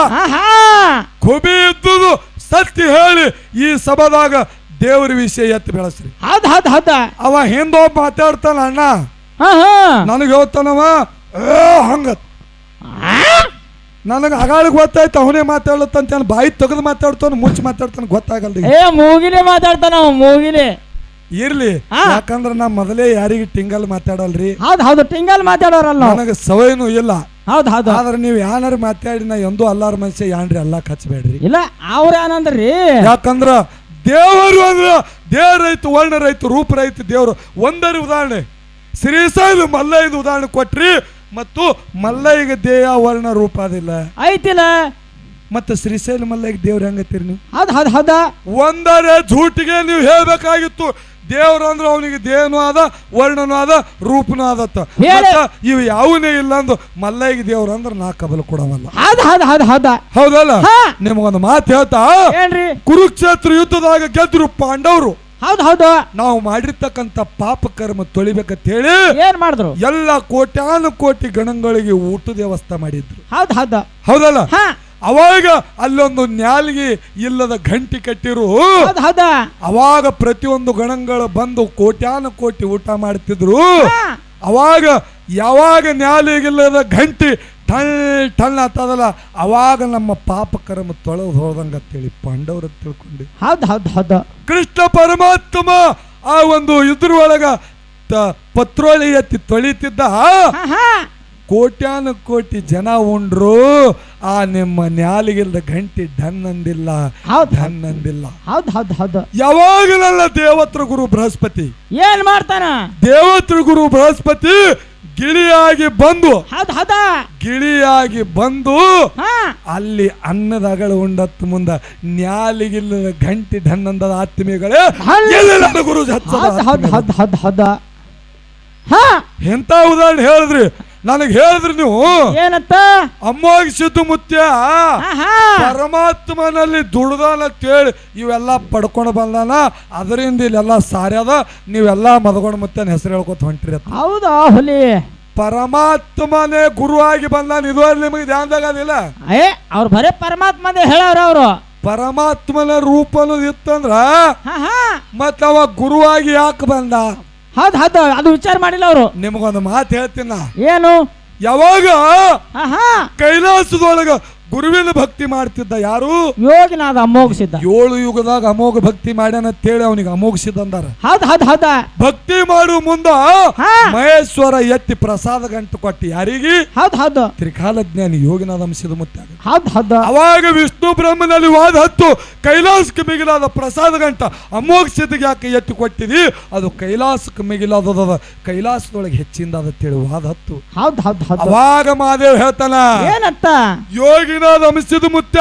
ಕುಬಿ ಇದ್ದುದು ಸತ್ಯ ಹೇಳಿ ಈ ಸಭಾದಾಗ ದೇವ್ರ ವಿಷಯ ಎತ್ತಿ ಬೆಳೆಸ್ರಿ. ಹೌದು ಹೌದು ಹೌದು. ಅವ ಹಿಂದೋ ಮಾತಾಡ್ತಾನ ಅಣ್ಣ ನನಗೆ ಹೇಳ್ತಾನವ ಹಂಗ. ನನಗೆ ಅಗಾಳಿಗೆ ಗೊತ್ತಾಯ್ತು ಅವನೇ ಮಾತಾಡ್ಲತ್ತಂತ ಬಾಯಿ ತೆಗೆದು ಮಾತಾಡ್ತಾನ ಮುಚ್ಚಿ ಮಾತಾಡ್ತಾನ ಗೊತ್ತಾಗಲ್ಲ ಏ ಮೂಗಿನೇ ಮಾತಾಡ್ತಾನ ಅವ ಮೂಗಿನೇ ಇರ್ಲಿ ಯಾಕಂದ್ರೆ ಯಾಕಂದ್ರ ನಾ ಮೊದಲೇ ಯಾರಿಗೆ ಟಿಂಗಲ್ ಮಾತಾಡಲ್ರಿ. ಹೌದು ಹೌದು ಟಿಂಗಲ್ ಮಾತಾಡೋರಲ್ಲ ನನಗೆ ಸವಯನೂ ಇಲ್ಲ. ಹೌದು ಹೌದು. ಆದ್ರೆ ನೀವು ಯಾನಾರು ಮಾತಾಡಿ ನಾ ಎಂದೂ ಅಲ್ಲಾರ ಮನುಷ್ಯ ಯಾನ್ರಿ ಅಲ್ಲ ಹಚ್ಚಬೇಡ್ರಿ ಇಲ್ಲ ಅವ್ರ ಏನಂದ್ರಿ ಯಾಕಂದ್ರ ದೇವರು ಅಂದ್ರ ದೇವ ರೈತ ವರ್ಣ ರೈತ ರೂಪ ರೈತ ದೇವರು. ಒಂದರ ಉದಾಹರಣೆ. ಶ್ರೀಶೈಲ ಮಲ್ಲಯ್ಯದ ಉದಾಹರಣೆ ಕೊಟ್ರಿ ಮತ್ತು ಮಲ್ಲಯ್ಯಗೆ ದೇಹ ವರ್ಣ ರೂಪ ಅದಿಲ್ಲ. ಐತಿಲ್ಲ. ಮತ್ತು ಶ್ರೀಶೈಲ ಮಲ್ಲಯ್ಯಗೆ ದೇವ್ರ ಹೆಂಗತ್ತೀರಿ ನೀವು? ಹೌದು ಹೌದು ಹೌದು. ಒಂದರೆ ಝೂಟಿಗೆ ನೀವು ಹೇಳ್ಬೇಕಾಗಿತ್ತು. ದೇವ್ರು ಅಂದ್ರೆ ಅವನಿಗೆ ದೇಹನೂ ಆದ ವರ್ಣನೂ ಆದ ರೂಪನೂ ಆದತ್ತ. ಇವು ಯಾವನೇ ಇಲ್ಲ ಅಂದು ಮಲ್ಲಯ್ಯಗೆ ದೇವ್ರು ಅಂದ್ರೆ ನಾ ಕಬಲ್ ಕೊಡವಲ್ಲ. ಹೌದು ಹೌದು ಹೌದು ಹೌದು. ಹೌದಲ್ಲ. ನಿಮಗೊಂದು ಮಾತು ಹೇಳ್ತಾ? ಕುರುಕ್ಷೇತ್ರ ಯುದ್ಧದಾಗ ಗೆದ್ರು ಪಾಂಡವರು. ಹೌದು ಹೌದು. ನಾವು ಮಾಡಿರ್ತಕ್ಕಂಥ ಪಾಪ ಕರ್ಮ ತೊಳಿಬೇಕಂತ ಹೇಳಿ ಏನ್ ಮಾಡಿದ್ರು? ಎಲ್ಲ ಕೋಟ್ಯಾನು ಕೋಟಿ ಗಣಗಳಿಗೆ ಊಟದ ವ್ಯವಸ್ಥೆ ಮಾಡಿದ್ರು. ಹೌದು ಹೌದು. ಹೌದಲ್ಲ? ಅವಾಗ ಅಲ್ಲೊಂದು ನ್ಯಾಲ್ಗಿ ಇಲ್ಲದ ಗಂಟಿ ಕಟ್ಟಿರು. ಅವಾಗ ಪ್ರತಿಯೊಂದು ಗಣಗಳು ಬಂದು ಕೋಟ್ಯಾನ ಕೋಟಿ ಊಟ ಮಾಡ್ತಿದ್ರು. ಅವಾಗ ಯಾವಾಗ ನ್ಯಾಲಿಗಿಲ್ಲದ ಗಂಟಿ ಟಣ್ ಟಣ್ ಆತದಲ್ಲ ಅವಾಗ ನಮ್ಮ ಪಾಪ ಕರ್ಮ ತೊಳೆದು ಹೋದಂಗ ತಿಳಿ ಪಾಂಡವರು ತಿಳ್ಕೊಂಡು. ಹೌದು ಹೌದು ಹೌದು. ಕೃಷ್ಣ ಪರಮಾತ್ಮ ಆ ಒಂದು ಇದ್ರ ಒಳಗ ಪತ್ರೋಳಿ ಎತ್ತಿ ತೊಳಿತಿದ್ದ. ಕೋಟ್ಯಾನು ಕೋಟಿ ಜನ ಉಂಡ್ರು ಆ ನಿಮ್ಮ ನ್ಯಾಲಿಗಿಲ್ದ ಗಂಟಿ ಢನ್ನಂದಿಲ್ಲ ಅಂದಿಲ್ಲ ಹೌದ್. ಹೌದು ಅಂದಿಲ್ಲ ಹೌದ್ ಹೌದ್ ಹೌದು. ಯಾವಾಗಲಲ್ಲ ದೇವತ್ರ ಗುರು ಬೃಹಸ್ಪತಿ? ಏನ್ ಮಾಡ್ತಾನ? ದೇವತ್ರ ಗುರು ಬೃಹಸ್ಪತಿ ಗಿಳಿಯಾಗಿ ಬಂದು ಹೌದು ಹೌದ. ಗಿಳಿಯಾಗಿ ಬಂದು ಹಾ. ಅಲ್ಲಿ ಅನ್ನದ ಅಗಳ ಉಂಡತ್ತು ಮುಂದ ನ್ಯಾಲಿಗಿಲ್ಲದ ಗಂಟಿ ಢನ್ನಂದದ ಆತ್ಮೀಯಗಳೇ ಗುರು ಹೌದು ಹೌದು ಹೌದ್ ಹೌದ್. ಹಾ. ಎಂತ ಉದಾಹರಣೆ ಹೇಳಿದ್ರಿ? ನನಗೆ ಹೇಳಿದ್ರಿ ನೀವು? ಏನಂತ? ಅಮ್ಮಾಗಿ ಸಿದ್ದು ಮುತ್ಯ ಪರಮಾತ್ಮನಲ್ಲಿ ದುಡ್ದಾನ ಅಂತೇಳಿ ಇವೆಲ್ಲ ಪಡ್ಕೊಂಡು ಬಂದಾನ ಅದರಿಂದ ಇಲ್ಲೆಲ್ಲ ಸಾರ್ಯದ ನೀವೆಲ್ಲ ಮದಗೊಂಡು ಮುತ್ಯನ ಹೆಸರು ಹೇಳ್ಕೊತ ಹೊಂಟ್ರಿ ಹೌದಾ ಹುಲಿ? ಪರಮಾತ್ಮನೇ ಗುರುವಾಗಿ ಬಂದಾನ ಇದು ನಿಮಗೆ ಧ್ಯಾನದಾಗ ಅದಿಲ್ಲ? ಏ ಅವ್ರು ಬರೇ ಪರಮಾತ್ಮನೇ ಹೇಳವ್ರ ಅವರು. ಪರಮಾತ್ಮನ ರೂಪ ಅನ್ನೋದು ಇತ್ತಂದ್ರ ಮತ್ತ ಅವ ಗುರುವಾಗಿ ಯಾಕೆ ಬಂದ? ಹೌದ್ ಹೌದು ಅದು ವಿಚಾರ ಮಾಡಿಲ್ಲ ಅವರು. ನಿಮಗೊಂದು ಮಾತು ಹೇಳ್ತೀನಿ ಏನು? ಯಾವಾಗ ಕೈಲಾಸದೊಳಗ ಗುರುವಿನ ಭಕ್ತಿ ಮಾಡ್ತಿದ್ದ ಯಾರು? ಯೋಗಿನಾದ ಅಮೋಘಸಿದ್ದ ಏಳು ಯುಗದಾಗ ಅಮೋಘ ಭಕ್ತಿ ಮಾಡ್ಯಾನ ಅಂತೇಳಿ ಅವನಿಗೆ ಅಮೋಘಸಿದ ಅಂದಾರ. ಹೌದ್ ಹೌದ್ ಹೌದ. ಭಕ್ತಿ ಮಾಡು ಮುಂದ ಹಾ. ಮಹೇಶ್ವರ ಎತ್ತಿ ಪ್ರಸಾದ ಗಂಟು ಕೊಟ್ಟಿ ಯಾರಿಗೆ? ಹೌದ್ ಹೌದು. ತ್ರಿಕಾಲಜ್ಞಾನಿ ಯೋಗಿನಾದ ಅಂಶದ ಮುತ್ತಾಗ ಹೌದ್ ಹೌದು. ಅವಾಗ ವಿಷ್ಣು ಬ್ರಹ್ಮನಲ್ಲಿ ವಾದ ಹತ್ತು ಕೈಲಾಸಕ್ಕೆ ಮಿಗಿಲಾದ ಪ್ರಸಾದ ಗಂಟ ಅಮೋಘ ಸಿದ್ಧಿಗೆ ಯಾಕೆ ಎತ್ತಿ ಕೊಟ್ಟಿದಿ? ಅದು ಕೈಲಾಸಕ್ಕೆ ಮಿಗಿಲಾದದ ಕೈಲಾಸದೊಳಗೆ ಹೆಚ್ಚಿಂದ ಅಂತೇಳಿ ವಾದ ಹತ್ತು. ಹೌದ್ ಹೌದ್ ಹೌದು. ಅವಾಗ ಮಾದೇವ್ ಹೇಳ್ತಾನ ಏನತ್ತ? ಯೋಗಿನಾದ ಅಮಿಸಿದ ಮುತ್ತ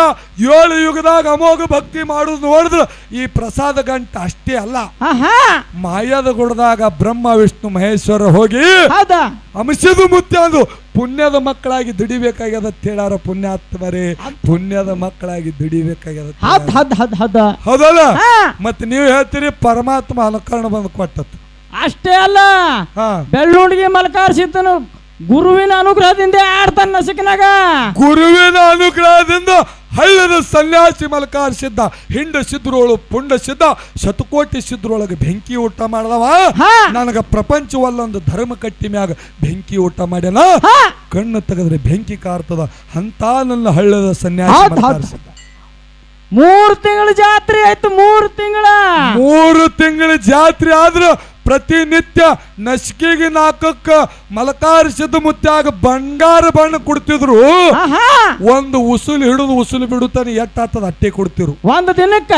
ಏಳು ಯುಗದಾಗ ಅಮೋಘ ಭಕ್ತಿ ಮಾಡುದು ನೋಡಿದ್ರು ಈ ಪ್ರಸಾದ ಗಂಟ ಅಷ್ಟೇ ಅಲ್ಲ. ಮಾಯದ ಗುಡದಾಗ ಬ್ರಹ್ಮ ವಿಷ್ಣು ಮಹೇಶ್ವರ ಹೋಗಿ ಅಮಿಸಿದ ಮುತ್ತ ಅಂದು ಪುಣ್ಯದ ಮಕ್ಕಳಾಗಿ ದುಡಿಬೇಕಾಗ್ಯದ ತೇಳಾರ ಹೇಳಾರ ಪುಣ್ಯಾತ್ಮರೇ. ಪುಣ್ಯದ ಮಕ್ಕಳಾಗಿ ದುಡಿಬೇಕಾಗ್ಯದ ಹೌದಲ್ಲ? ಮತ್ತೆ ನೀವು ಹೇಳ್ತೀರಿ ಪರಮಾತ್ಮ ಅನುಕರಣ ಬಂದು ಕೊಟ್ಟತ್ತು ಅಷ್ಟೇ ಅಲ್ಲ. ಬೆಳ್ಳುಂಡಿಗೆ ಮಲ್ಕಾರ್ಸಿದ್ದನು ಗುರುವಿನ ಅನುಗ್ರಹದಿಂದ ಆಡ್ತಾನ ನಸಿಕನಾಗ. ಗುರುವಿನ ಅನುಗ್ರಹದಿಂದ ಹಳ್ಳದ ಸನ್ಯಾಸಿ ಮಲಕಾರಿಸಿದ್ದ ಹಿಂಡ ಸಿದ್ರೋಳು ಪುಂಡ ಸಿದ್ಧ ಶತಕೋಟಿ ಸಿದ್ರೊಳಗೆ ಬೆಂಕಿ ಊಟ ಮಾಡದವ. ನನಗ ಪ್ರಪಂಚವಲ್ಲೊಂದು ಧರ್ಮ ಕಟ್ಟಿ ಮ್ಯಾಗ ಬೆಂಕಿ ಊಟ ಮಾಡ್ಯಾನ. ಕಣ್ಣು ತೆಗೆದ್ರೆ ಬೆಂಕಿ ಕಾರ್ತದ. ಅಂತ ನನ್ನ ಹಳ್ಳದ ಸನ್ಯಾಸಿ ಸಿದ್ಧ ಮಲಕಾರಿಸಿದ್ದ. ಮೂರ್ ತಿಂಗಳ ಜಾತ್ರೆ ಆಯ್ತು ಮೂರ್ ತಿಂಗಳ. ಮೂರು ತಿಂಗಳ ಜಾತ್ರೆ ಆದ್ರ ಪ್ರತಿನಿತ್ಯ ನಸಿಕೆಗೆ ನಾಕಕ್ಕ ಮಲಕಾರಿಸಿದ ಮುತ್ಯಾಗ ಬಂಗಾರ ಬಣ್ಣ ಕೊಡ್ತಿದ್ರು. ಒಂದು ಉಸುಲು ಹಿಡಿದು ಉಸುಲು ಬಿಡುತ್ತಾನೆ ಎಟ್ಟಾತದ ಅಟ್ಟೆ ಕೊಡ್ತಿರು. ಒಂದು ದಿನಕ್ಕ?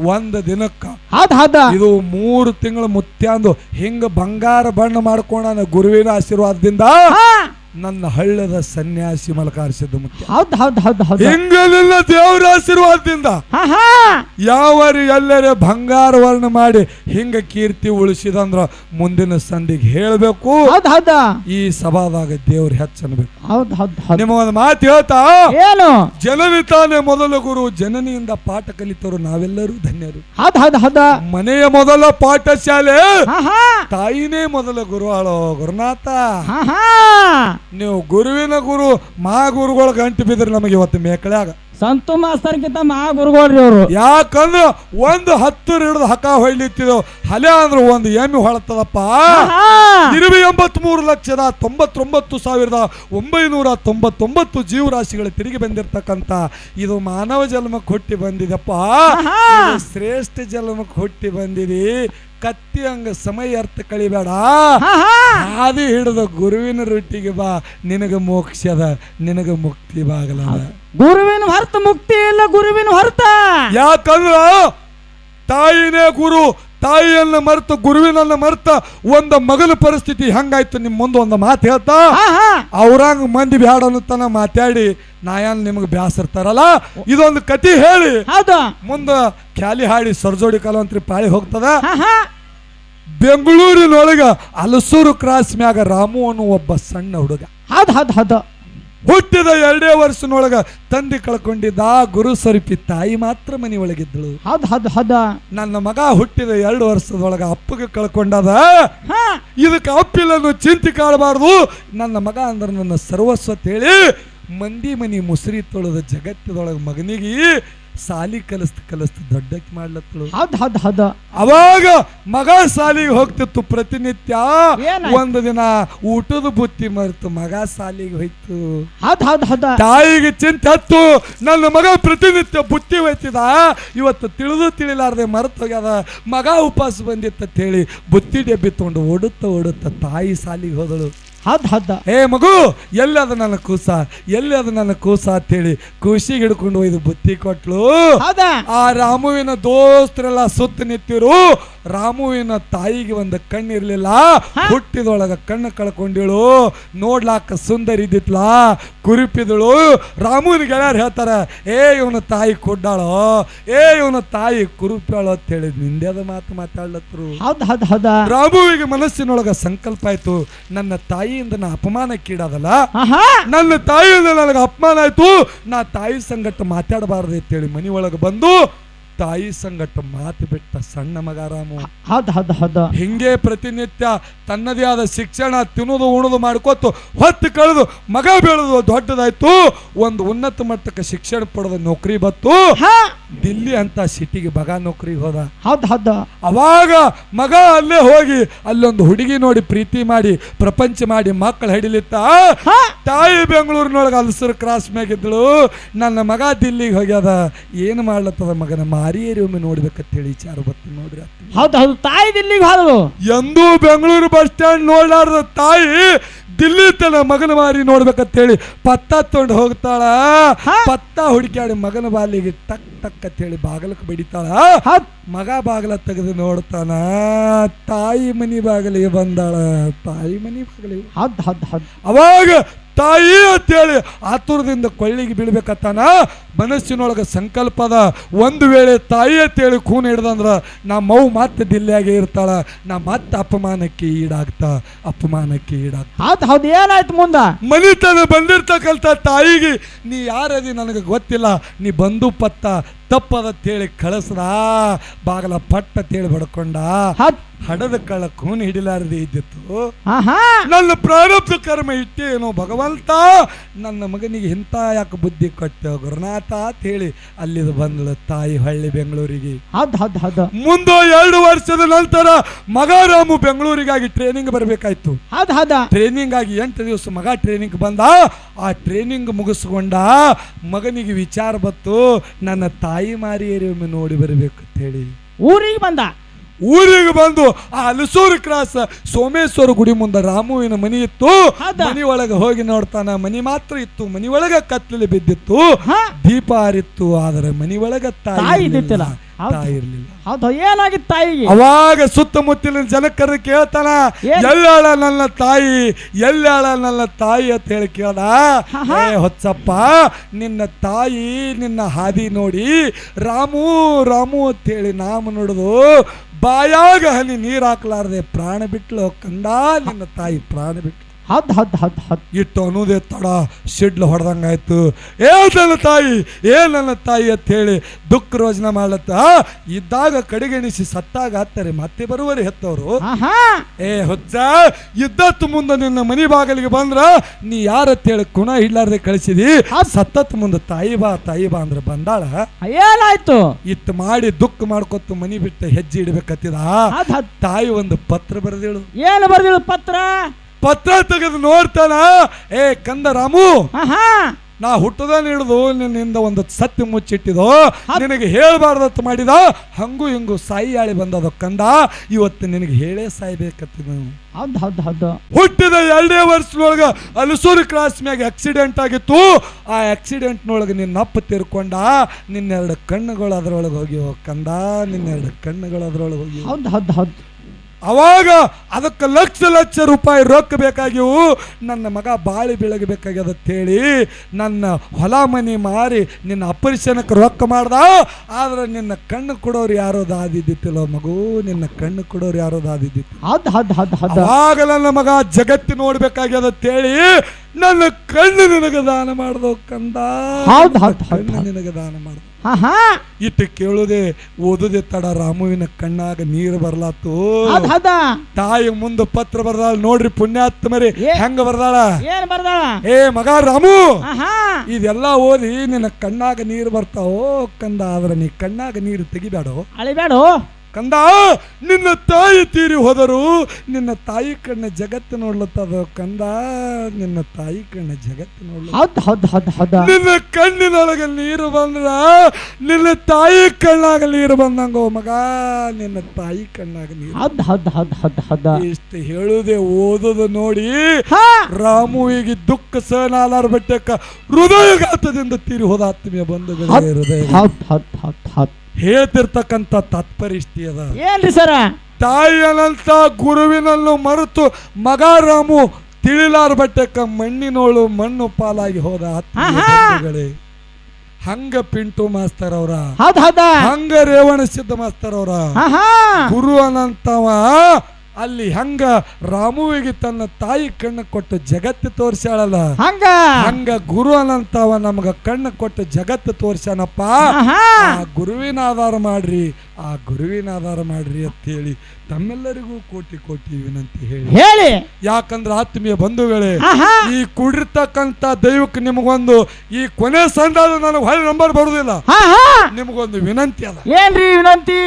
ಒಂದು ದಿನಕ್ಕ. ಇದು ಮೂರು ತಿಂಗಳ ಮುತ್ಯಾಂದು ಹಿಂಗ ಬಂಗಾರ ಬಣ್ಣ ಮಾಡ್ಕೊಂಡ ಗುರುವಿನ ಆಶೀರ್ವಾದದಿಂದ. ಹಾ. ನನ್ನ ಹಳ್ಳದ ಸನ್ಯಾಸಿ ಮಲಕಾರಿಸಿದ್ದು ಹೌದು ಹೌದು ಹೌದು ಹೌದ್. ಹಿಂಗಲಿಲ್ಲ ದೇವರ ಆಶೀರ್ವಾದದಿಂದ ಆಹಾ! ಯಾವರು ಎಲ್ಲರೇ ಬಂಗಾರ ವರ್ಣ ಮಾಡಿ ಹಿಂಗ ಕೀರ್ತಿ ಉಳಿಸಿದಂದ್ರ ಮುಂದಿನ ಸಂಧಿಗೆ ಹೇಳಬೇಕು. ಹೌದು ಹೌದು. ಈ ಸಭಾದಾಗ ದೇವ್ರು ಹೆಚ್ಚನ್ಬೇಕು. ಹೌದು ಹೌದು ಹೌದ್. ನಿಮ್ಮ ಒಂದು ಮಾತು ಹೇಳ್ತಾ? ಏನು? ಜನನಿ ತಾನೇ ಮೊದಲ ಗುರು ಜನನಿಯಿಂದ ಪಾಠ ಕಲಿತರು ನಾವೆಲ್ಲರೂ ಧನ್ಯರು. ಹೌದ್ ಹೌದು ಹೌದ. ಮನೆಯ ಮೊದಲ ಪಾಠ ಶಾಲೆ ತಾಯಿನೇ ಮೊದಲ ಗುರು ಆಳೋ ಗುರುನಾಥ. ಹಾ ನೀವು ಗುರುವಿನ ಗುರು ಮಹಾಗುರುಗಳ ಗಂಟು ಬಿದ್ರಿ ನಮಗೆ ಇವತ್ತು ಮೇಕಳ್ಯಾಗ ಸಂತು ಮಾಸ್ತರ್ಗಿಂತ ಮಹಾ ಗುರುಗಳ್ರಿ ಅವರು. ಯಾಕಂದ್ರ ಒಂದು ಹತ್ತು ಹಿಡಿದು ಹಕ ಹೊಳ್ಳಿತ್ತಿದ್ದೆವು ಹಲೆ ಅಂದ್ರೆ ಒಂದು ಎಮ್ಮೆ ಹೊಳತದಪ್ಪ. ಇರುವೆ ಎಂಬತ್ ಮೂರು ಲಕ್ಷದ ತೊಂಬತ್ತೊಂಬತ್ತು ಸಾವಿರದ ಒಂಬೈನೂರ ತೊಂಬತ್ತೊಂಬತ್ತು ಜೀವರಾಶಿಗಳು ತಿರುಗಿ ಬಂದಿರತಕ್ಕಂತ ಇದು ಮಾನವ ಜನ್ಮಕ್ಕೆ ಹುಟ್ಟಿ ಬಂದಿದಪ್ಪ ಶ್ರೇಷ್ಠ ಜನ್ಮಕ್ಕೆ ಹುಟ್ಟಿ ಬಂದಿದಿ. ಕತ್ತಿ ಹಂಗ ಸಮಯ ಅರ್ಥ ಕಳಿಬೇಡ ಹಾದಿ ಹಿಡಿದ ಗುರುವಿನ ರೊಟ್ಟಿಗೆ ಬಾ ನಿನಗ ಮೋಕ್ಷದ ನಿನಗ ಮುಕ್ತಿ ಬಾಗಲ ಗುರುವಿನ ಹೊರತ ಮುಕ್ತಿ ಇಲ್ಲ ಗುರುವಿನ ಹೊರತ. ಯಾಕಂದ್ರ ತಾಯಿನೇ ಗುರು ತಾಯಿಯನ್ನ ಮರ್ತ ಗುರುವಿನನ್ನ ಮರ್ತ ಒಂದು ಮಗನ ಪರಿಸ್ಥಿತಿ ಹಂಗಾಯ್ತು? ನಿಮ್ಮ ಮುಂದೆ ಒಂದು ಮಾತು ಹೇಳ್ತಾ? ಹಾ ಹಾ. ಅವ್ರಂಗ ಮಂದಿ ಬ್ಯಾಡ ಅನ್ನತನ ಮಾತಾಡಿ ನಾ ಏನ್ ನಿಮ್ಗೆ ಬ್ಯಾಸರ್ತಾರಲ್ಲ ಇದೊಂದು ಕತಿ ಹೇಳಿ. ಮುಂದ ಖ್ಯಾಲಿ ಹಾಡಿ ಸರ್ಜೋಡಿ ಕಲವಂತ್ರಿ ಪಾಳಿ ಹೋಗ್ತದ? ಹಾ ಹಾ. ಬೆಂಗಳೂರಿನೊಳಗ ಅಲಸೂರು ಕ್ರಾಸ್ ಮ್ಯಾಗ ರಾಮು ಅನ್ನೋ ಒಬ್ಬ ಸಣ್ಣ ಹುಡುಗ. ಹೌದು ಹದ ಹದ. ಹುಟ್ಟಿದ ಎರಡೇ ವರ್ಷನೊಳಗ ತಂದೆ ಕಳ್ಕೊಂಡಿದ್ದ ಗುರು ಸರಿಪಿ ತಾಯಿ ಮಾತ್ರ ಮನಿ ಒಳಗಿದ್ದಳು ಹದ ಹದ ಹದ. ನನ್ನ ಮಗ ಹುಟ್ಟಿದ ಎರಡು ವರ್ಷದೊಳಗ ಅಪ್ಪಗೆ ಕಳ್ಕೊಂಡದ. ಹಾ. ಇದಕ್ಕೆ ಅಪ್ಪಿಲ್ಲನ್ನು ಚಿಂತೆ ಕಾಡಬಾರ್ದು. ನನ್ನ ಮಗ ಅಂದ್ರೆ ನನ್ನ ಸರ್ವಸ್ವ ಹೇಳಿ ಮಂದಿ ಮನಿ ಮುಸುರಿ ತೊಳೆದ ಜಗತ್ತದೊಳಗ ಮಗನಿಗೆ ಸಾಲಿ ಕಲಿಸ್ತ ಕಲಿಸ್ತ ದೊಡ್ಡಕ್ಕೆ ಮಾಡ್ಲತ್ತಳು. ಹೌದು ಹೌದು ಹೌದು. ಅವಾಗ ಮಗ ಸಾಲಿಗೆ ಹೋಗ್ತಿತ್ತು ಪ್ರತಿನಿತ್ಯ. ಏನಾಯ್ತು? ಒಂದು ದಿನ ಊಟದ ಬುತ್ತಿ ಮರೆತು ಮಗ ಸಾಲಿಗೆ ಹೋಯ್ತು. ಹೌದು ಹೌದು ಹೌದು. ತಾಯಿಗೆ ಚಿಂತೆ ಹತ್ತು. ನನ್ನ ಮಗ ಪ್ರತಿನಿತ್ಯ ಬುತ್ತಿ ಹೋಯ್ತಿದ. ಇವತ್ತು ತಿಳಿದು ತಿಳಿಲಾರ್ದೆ ಮರೆತು ಹೋಗ್ಯದ. ಮಗ ಉಪವಾಸ ಬಂದಿತ್ತ ಹೇಳಿ ಬುತ್ತಿ ಡಬ್ಬಿ ತಗೊಂಡು ಓಡುತ್ತ ಓಡುತ್ತ ತಾಯಿ ಸಾಲಿಗೆ ಹೋದಳು. ಹೌದ್ ಹದ್ದ. ಏ ಮಗು ಎಲ್ಲಿ ಅದು ನನ್ನ ಕೂಸ? ಎಲ್ಲಿ ಅದು ನನ್ನ ಕೂಸ ಅಂತೇಳಿ ಖುಷಿಗೆ ಹಿಡ್ಕೊಂಡು ಇದು ಬುತ್ತಿ ಕೊಟ್ಲು. ಹೌದಾ? ಆ ರಾಮುವಿನ ದೋಸ್ತರೆಲ್ಲ ಸುತ್ತ ನಿಂತಿರು. ರಾಮುವಿನ ತಾಯಿಗೆ ಒಂದು ಕಣ್ಣಿರ್ಲಿಲ್ಲ. ಹುಟ್ಟಿದೊಳಗ ಕಣ್ಣು ಕಳ್ಕೊಂಡಿಳು. ನೋಡ್ಲಾಕ ಸುಂದರ ಇದ್ದಿತ್ಲ ಕುರುಪಿದಳು. ರಾಮುವಿನ ಗೆಳೆಯರು ಹೇಳ್ತಾರ ಏ ಇವನ ತಾಯಿ ಕೊಡ್ಡಾಳೋ? ಏ ಇವನ ತಾಯಿ ಕುರುಪ್ಯಾಳೋ? ಅಂತ ಹೇಳಿ ನಿಂದ್ಯಾದ ಮಾತು ಮಾತಾಡ್ಲತ್ರು. ಹೌದ್ ಹೌದ್ ಹೌದ. ರಾಮುವಿಗೆ ಮನಸ್ಸಿನೊಳಗ ಸಂಕಲ್ಪ ಆಯ್ತು. ನನ್ನ ತಾಯಿಯಿಂದ ನಾ ಅಪಮಾನಕ್ಕೀಡಾದಲ್ಲ ನನ್ನ ತಾಯಿಯಿಂದ ನನಗೆ ಅಪಮಾನ ಆಯ್ತು. ನಾ ತಾಯಿ ಸಂಗಟ ಮಾತಾಡಬಾರ್ದು ಅಂತೇಳಿ ಮನಿ ಒಳಗೆ ಬಂದು ತಾಯಿ ಸಂಗಟ ಮಾತು ಬಿಟ್ಟ ಸಣ್ಣ ಮಗ ರಾಮು. ಹೌದ್ ಹೌದ್ ಹೌದ. ಹಿಂಗೆ ಪ್ರತಿನಿತ್ಯ ತನ್ನದೇ ಆದ ಶಿಕ್ಷಣ ತಿನ್ನೋದು ಉಣದು ಮಾಡ್ಕೊತು ಹೊತ್ತು ಕಳೆದು ಮಗ ಬೆಳೆದು ದೊಡ್ಡದಾಯ್ತು. ಒಂದು ಉನ್ನತ ಮಟ್ಟಕ್ಕೆ ಶಿಕ್ಷಣ ಪಡೆದ ನೌಕರಿ ಬತ್ತು. ಹಾ. ದಿಲ್ಲಿ ಅಂತ ಸಿಟಿಗೆ ಮಗ ನೌಕರಿ ಹೋದ. ಹೌದ್ ಹೌದ. ಅವಾಗ ಮಗ ಅಲ್ಲೇ ಹೋಗಿ ಅಲ್ಲೊಂದು ಹುಡುಗಿ ನೋಡಿ ಪ್ರೀತಿ ಮಾಡಿ ಪ್ರಪಂಚ ಮಾಡಿ ಮಕ್ಕಳು ಹಿಡಿಲಿತ್ತ. ಹಾ. ತಾಯಿ ಬೆಂಗಳೂರಿನೊಳಗೆ ಅಲ್ಸರ್ ಕ್ರಾಸ್ ಮ್ಯಾಗಿದ್ದಳು. ನನ್ನ ಮಗ ದಿಲ್ಲಿಗೆ ಹೋಗ್ಯದ. ಏನು ಮಾಡ್ಲತ್ತದ ಮಗನ ಮಾರಿಯೇರಿ ಒಮ್ಮೆ ನೋಡ್ಬೇಕಂತೇಳಿ ವಿಚಾರ ಬರ್ತೀನಿ ನೋಡ್ರಿ ಹೌದು ಹೌದ್ ತಾಯಿ ದಿಲ್ಲಿಗೆ ಹೋದಳು ಎಂದೂ ಬೆಂಗಳೂರು ಬಸ್ ಸ್ಟ್ಯಾಂಡ್ ನೋಡ್ಲಾರ್ದ ತಾಯಿ ದಿಲ್ಲಿ ತನ್ನ ಮಗನ ಮಾರಿ ನೋಡ್ಬೇಕಂತೇಳಿ ಪತ್ತ ತೊಗೊಂಡು ಹೋಗ್ತಾಳ? ಪತ್ತ ಹುಡುಕ್ಯಾಡಿ ಮಗನ ಬಾಲಿಗೆ ಟಕ್ ಟಕ್ ಅಂತೇಳಿ ಬಾಗಲಕ್ಕೆ ಬಡಿತಾಳ. ಹ. ಮಗ ಬಾಗಲ ತೆಗೆದು ನೋಡ್ತಾನ. ತಾಯಿ ಮನಿ ಬಾಗಿಲಿಗೆ ಬಂದಾಳ. ತಾಯಿ ಮನಿ ಬಾಗಿಲಿಗೆ. ಅವಾಗ ತಾಯಿ ಅಂತೇಳಿ ಆತುರದಿಂದ ಕೊಳ್ಳಿಗೆ ಬೀಳ್ಬೇಕತ್ತಾನ ಮನಸ್ಸಿನೊಳಗೆ ಸಂಕಲ್ಪದ ಒಂದು ವೇಳೆ ತಾಯಿ ಅಂತೇಳಿ ಖೂನ್ ಹಿಡ್ದಂದ್ರೆ ನಾ ಮೌ ಮತ್ತೆ ದಿಲ್ಲಿಯಾಗೆ ಇರ್ತಾಳ. ನಾ ಮತ್ತೆ ಅಪಮಾನಕ್ಕೆ ಈಡಾಗ್ತಾ ಅಪಮಾನಕ್ಕೆ ಈಡಾಗ್ತಾ. ಹೌದ್ ಹೌದ್ ಏನಾಯ್ತು ಮುಂದ? ಮನಿತನ ಬಂದಿರ್ತಕ್ಕಂಥ ತಾಯಿಗೆ ನೀ ಯಾರದಿ ನನಗೆ ಗೊತ್ತಿಲ್ಲ. ನೀ ಬಂದು ಪತ್ತ ತಪ್ಪದ ತೇಳಿ ಕಳಿಸ್ದ ಬಾಗಲ ಪಟ್ಟ ತೇಳಿ ಬಡ್ಕೊಂಡ ಹಡದ ಕಳ ಖೂನ್ ಹಿಡಿಲಾರದೆ ಇದ್ದಿತ್ತು. ನನ್ನ ಪ್ರಾರಬ್ಧ ಕರ್ಮ ಇಟ್ಟೇನು ಭಗವಂತ ನನ್ನ ಮಗನಿಗೆ ಇಂಥ ಯಾಕೆ ಬುದ್ಧಿ ಕೊಟ್ಟೆ ಗುರುನಾಥ ಅಂತ ಹೇಳಿ ಅಲ್ಲಿದು ಬಂದಳು ತಾಯಿ ಹಳ್ಳಿ ಬೆಂಗಳೂರಿಗೆ. ಹೌದ್ ಹೌದ್ ಹೌದ್. ಮುಂದೆ ಎರಡು ವರ್ಷದ ನಂತರ ಮಗ ರಾಮು ಬೆಂಗಳೂರಿಗಾಗಿ ಟ್ರೈನಿಂಗ್ ಬರಬೇಕಾಯ್ತು. ಹೌದ್ ಹೌದ. ಟ್ರೈನಿಂಗ್ ಆಗಿ ಎಂಟು ದಿವಸ ಮಗ ಟ್ರೈನಿಂಗ್ ಬಂದ. ಆ ಟ್ರೈನಿಂಗ್ ಮುಗಿಸ್ಕೊಂಡ ಮಗನಿಗೆ ವಿಚಾರ ಬತ್ತು ನನ್ನ ತಾಯಿ ಮಾರಿಯರಿ ಒಮ್ಮೆ ನೋಡಿ ಬರಬೇಕು ಅಂತ ಹೇಳಿ. ಊರಿಗೆ ಬಂದ. ಊರಿಗೆ ಬಂದು ಆ ಹಲಸೂರು ಕ್ರಾಸ್ ಸೋಮೇಶ್ವರ ಗುಡಿ ಮುಂದೆ ರಾಮುವಿನ ಮನಿ ಇತ್ತು? ಮನಿ ಒಳಗೆ ಹೋಗಿ ನೋಡ್ತಾನ ಮನಿ ಮಾತ್ರ ಇತ್ತು ಮನಿ ಒಳಗ ಕತ್ತಲೆ ಬಿದ್ದಿತ್ತು ದೀಪ ಆರಿತ್ತು ಆದರೆ ಮನಿ ಒಳಗ ತಾಯಿ ತಾಯಿ ಇದ್ದಿತ್ತಿಲ್ಲ. ತಾಯಿ ಇರಲಿಲ್ಲ. ಹೌದು ಏನಾಗಿತ್ತು ತಾಯಿಗೆ? ಅವಾಗ ಸುತ್ತಮುತ್ತಲಿನ ಜನಕರು ಕೇಳ್ತಾನ ಎಲ್ಲಾಳ ನನ್ನ ತಾಯಿ ಎಲ್ಲಾಳ ನನ್ನ ತಾಯಿ ಅಂತ ಹೇಳಿ ಕೇಳ್ದ. ಏ ಹೊಚ್ಚಪ್ಪ ನಿನ್ನ ತಾಯಿ ನಿನ್ನ ಹಾದಿ ನೋಡಿ ರಾಮು ರಾಮು ಅಂತ ಹೇಳಿ ನಾಮ ನೋಡಿದು ಬಾಯಾಗ ಹನಿ ನೀರ್ ಹಾಕ್ಲಾರ್ದೆ ಪ್ರಾಣ ಬಿಟ್ಲು ಕಂಡ ನಿನ್ನ ತಾಯಿ ಪ್ರಾಣ ಬಿಟ್ಲು. ಹೌದ್ ಹದ್ ಹದ್ ಹದ್. ಇಟ್ಟು ಅನ್ನೋದೇ ತಡ ಸಿಡ್ಲು ಹೊಡೆದಂಗಾಯ್ತು. ಏ ನನ್ನ ತಾಯಿ ಏ ನನ್ನ ತಾಯಿ ಅಂತ ಹೇಳಿ ದುಃಖ ರೋಜನ ಮಾಡ್ಲತ್ತ. ಇದ್ದಾಗ ಕಡೆಗೆಣಿಸಿ ಸತ್ತಾಗ ಹತ್ತಾರೆ ಮತ್ತೆ ಬರುವರೆ ಹೆತ್ತವರು. ಏ ಹೊಚ್ಚ ಇದ್ದತ್ತು ಮುಂದೆ ನಿನ್ನ ಮನಿ ಬಾಗಿಲಿಗೆ ಬಂದ್ರ ನೀ ಯಾರ ಹೇಳಿ ಕುಣ ಇಡ್ಲಾರ್ದೆ ಕಳಿಸಿದಿ. ಸತ್ತತ್ ಮುಂದೆ ತಾಯಿ ಬಾ ತಾಯಿ ಬಾ ಅಂದ್ರೆ ಬಂದಾಳ. ಏನಾಯ್ತು? ಇತ್ತು ಮಾಡಿ ದುಃಖ ಮಾಡ್ಕೊತ ಮನಿ ಬಿಟ್ಟು ಹೆಜ್ಜೆ ಇಡ್ಬೇಕತ್ತಿದ. ತಾಯಿ ಒಂದು ಪತ್ರ ಬರೆದಿಳು. ಏನು ಬರೆದಿಳು ಪತ್ರ? ಪತ್ರ ತೆಗೆದು ನೋಡ್ತಾನ? ಏ ಕಂದ ರಾಮು ನಾ ಹುಟ್ಟದ ಹಿಡಿದು ನಿನ್ನಿಂದ ಒಂದು ಸತ್ಯ ಮುಚ್ಚಿಟ್ಟಿದೋ? ನಿನಗೆ ಹೇಳಬಾರ್ದತ್ ಮಾಡಿದ? ಹಂಗು ಹಿಂಗು ಸಾಯಿ ಆಳಿ ಬಂದದ ಕಂದ. ಇವತ್ತು ನಿನಗೆ ಹೇಳೇ ಹೌದು ಹುಟ್ಟಿದ ಎರಡೇ ವರ್ಷದೊಳಗ ಅಲಸೂರು ಕ್ರಾಸ್ ಮ್ಯಾಗ ಆಕ್ಸಿಡೆಂಟ್ ಆಗಿತ್ತು. ಆ ಆಕ್ಸಿಡೆಂಟ್ನೊಳಗೆ ನಿನ್ನ ಅಪ್ಪ ತೀರ್ಕೊಂಡ. ನಿನ್ನೆರಡು ಕಣ್ಣುಗಳು ಅದರೊಳಗೆ ಹೋಗಿವ ಕಂದ ನಿನ್ನೆರಡು ಕಣ್ಣುಗಳು ಅದರೊಳಗೆ ಹೋಗಿ ಹೌದು ಹೌದು ಹೌದ್. ಅವಾಗ ಅದಕ್ಕೆ ಲಕ್ಷ ಲಕ್ಷ ರೂಪಾಯಿ ರೊಕ್ಕ ಬೇಕಾಗಿವು ನನ್ನ ಮಗ ಬಾಳಿ ಬೆಳಗಬೇಕಾಗ್ಯದ ಅಂತೇಳಿ ನನ್ನ ಹೊಲ ಮನೆ ಮಾರಿ ನಿನ್ನ ಅಪರಿಶನಕ್ಕೆ ರೊಕ್ಕ ಮಾಡ್ದ. ಆದ್ರೆ ನಿನ್ನ ಕಣ್ಣು ಕೊಡೋರು ಯಾರೋ ದಾದಿದ್ದಿತ್ತಿಲ್ಲ ಮಗು ನಿನ್ನ ಕಣ್ಣು ಕೊಡೋರು ಯಾರೋ ದಾದಿದ್ದಿತ್ತು. ಆಗ ನನ್ನ ಮಗ ಜಗತ್ತು ನೋಡ್ಬೇಕಾಗ್ಯದ ಅಂತೇಳಿ ನನ್ನ ಕಣ್ಣು ನಿನಗೆ ದಾನ ಮಾಡ್ದೋ ಕಂದ. ಕಣ್ಣು ನಿನಗೆ ದಾನ ಮಾಡ್ದ. ಆಹಾ. ಇಟ್ಟು ಕೇಳುದೆ ಓದುದೆ ತಡ ರಾಮುವಿನ ಕಣ್ಣಾಗ ನೀರು ಬರ್ಲಾತು. ಹೌದ ತಾಯಿ ಮುಂದೆ ಪತ್ರ ಬರ್ದಾಳ ನೋಡ್ರಿ ಪುಣ್ಯಾತ್ಮರಿ ಹೆಂಗ ಬರ್ದಾಳ? ಏನ್ ಬರ್ದಾಳ? ಏ ಮಗ ರಾಮು! ಆಹಾ. ಇದೆಲ್ಲ ಓದಿ ನಿನ್ನ ಕಣ್ಣಾಗ ನೀರು ಬರ್ತಾವೋ ಕಂದ ಆದ್ರೆ ನೀ ಕಣ್ಣಾಗ ನೀರು ತೆಗಿಬೇಡೋ. ಅಳಿಬೇಡು? ಕಂದ ನಿನ್ನ ತಾಯಿ ತೀರಿ ಹೋದರು ನಿನ್ನ ತಾಯಿ ಕಣ್ಣ ಜಗತ್ತು ನೋಡ್ಲತ್ತದ ಕಂದ ನಿನ್ನ ತಾಯಿ ಕಣ್ಣ ಜಗತ್ತು ನೋಡ್ಲ ನಿನ್ನ ಕಣ್ಣಿನೊಳಗೆ ನೀರು ಬಂದ್ರ ನಿನ್ನ ತಾಯಿ ಕಣ್ಣಾಗ ನೀರು ಬಂದಂಗ ಮಗ ನಿನ್ನ ತಾಯಿ ಕಣ್ಣಾಗ ನೀರು ಇಷ್ಟು ಹೇಳುದೇ ಓದೋದು ನೋಡಿ. ರಾಮುವಿಗೆ ದುಃಖ ಸಹನಾಲಾರ ಬೆಟ್ಟಕ್ಕ ಹೃದಯಘಾತದಿಂದ ತೀರಿ ಹೋದ ಆತ್ಮೀಯ ಬಂಧುಗಳೇ ಹೃದಯ ಹೌದ್ ಹೌದ್ ಹೌದ್ ಹೌದ್. ಹೇಳ್ತಿರ್ತಕ್ಕಂಥ ತಾತ್ಪರ್ಯ ಅದ. ಏನ್ರಿ ಸರ? ತಾಯಿಯನಂತ ಗುರುವಿನನ್ನು ಮರೆತು ಮಗ ರಾಮು ತಿಳಿಲಾರ ಬಟ್ಟಕ್ಕ ಮಣ್ಣಿನೋಳು ಮಣ್ಣು ಪಾಲಾಗಿ ಹೋದ ಆತ್ಮಗಳೇ ಹಂಗ ಪಿಂಟು ಮಾಸ್ತರ್ ಅವರ. ಹಂಗ ರೇವಣ ಸಿದ್ಧ ಮಾಸ್ತರ್ ಅವರ. ಗುರು ಅನಂತವ ಅಲ್ಲಿ ಹಂಗ ರಾಮುವಿಗೆ ತನ್ನ ತಾಯಿ ಕಣ್ಣು ಕೊಟ್ಟು ಜಗತ್ತು ತೋರ್ಸ್ಯಾಳಲ್ಲ. ಹಂಗ? ಹಂಗ ಗುರು ಅನಂತವ ನಮ್ಗ ಕಣ್ಣು ಕೊಟ್ಟು ಜಗತ್ತು ತೋರ್ಸ್ಯಾನಪ್ಪ. ಆ ಗುರುವಿನ ಆಧಾರ ಮಾಡ್ರಿ ಆ ಗುರುವಿನ ಆಧಾರ ಮಾಡ್ರಿ ಅಂತ ಹೇಳಿ ತಮ್ಮೆಲ್ಲರಿಗೂ ಕೋಟಿ ಕೋಟಿ ವಿನಂತಿ ಹೇಳಿ. ಹೇಳಿ. ಯಾಕಂದ್ರೆ ಆತ್ಮೀಯ ಬಂಧುಗಳೇ ಈ ಕುಡಿರ್ತಕ್ಕಂತ ದೈವಕ್ಕೆ ನಿಮಗೊಂದು ಈ ಕೊನೆ ಸಂದಾದ ನನಗೆ ಹೊಳೆ ನಂಬರ್ ಬರುದಿಲ್ಲ. ನಿಮಗೊಂದು ವಿನಂತಿ ಅದ. ಏನ್ರಿ ವಿನಂತಿ?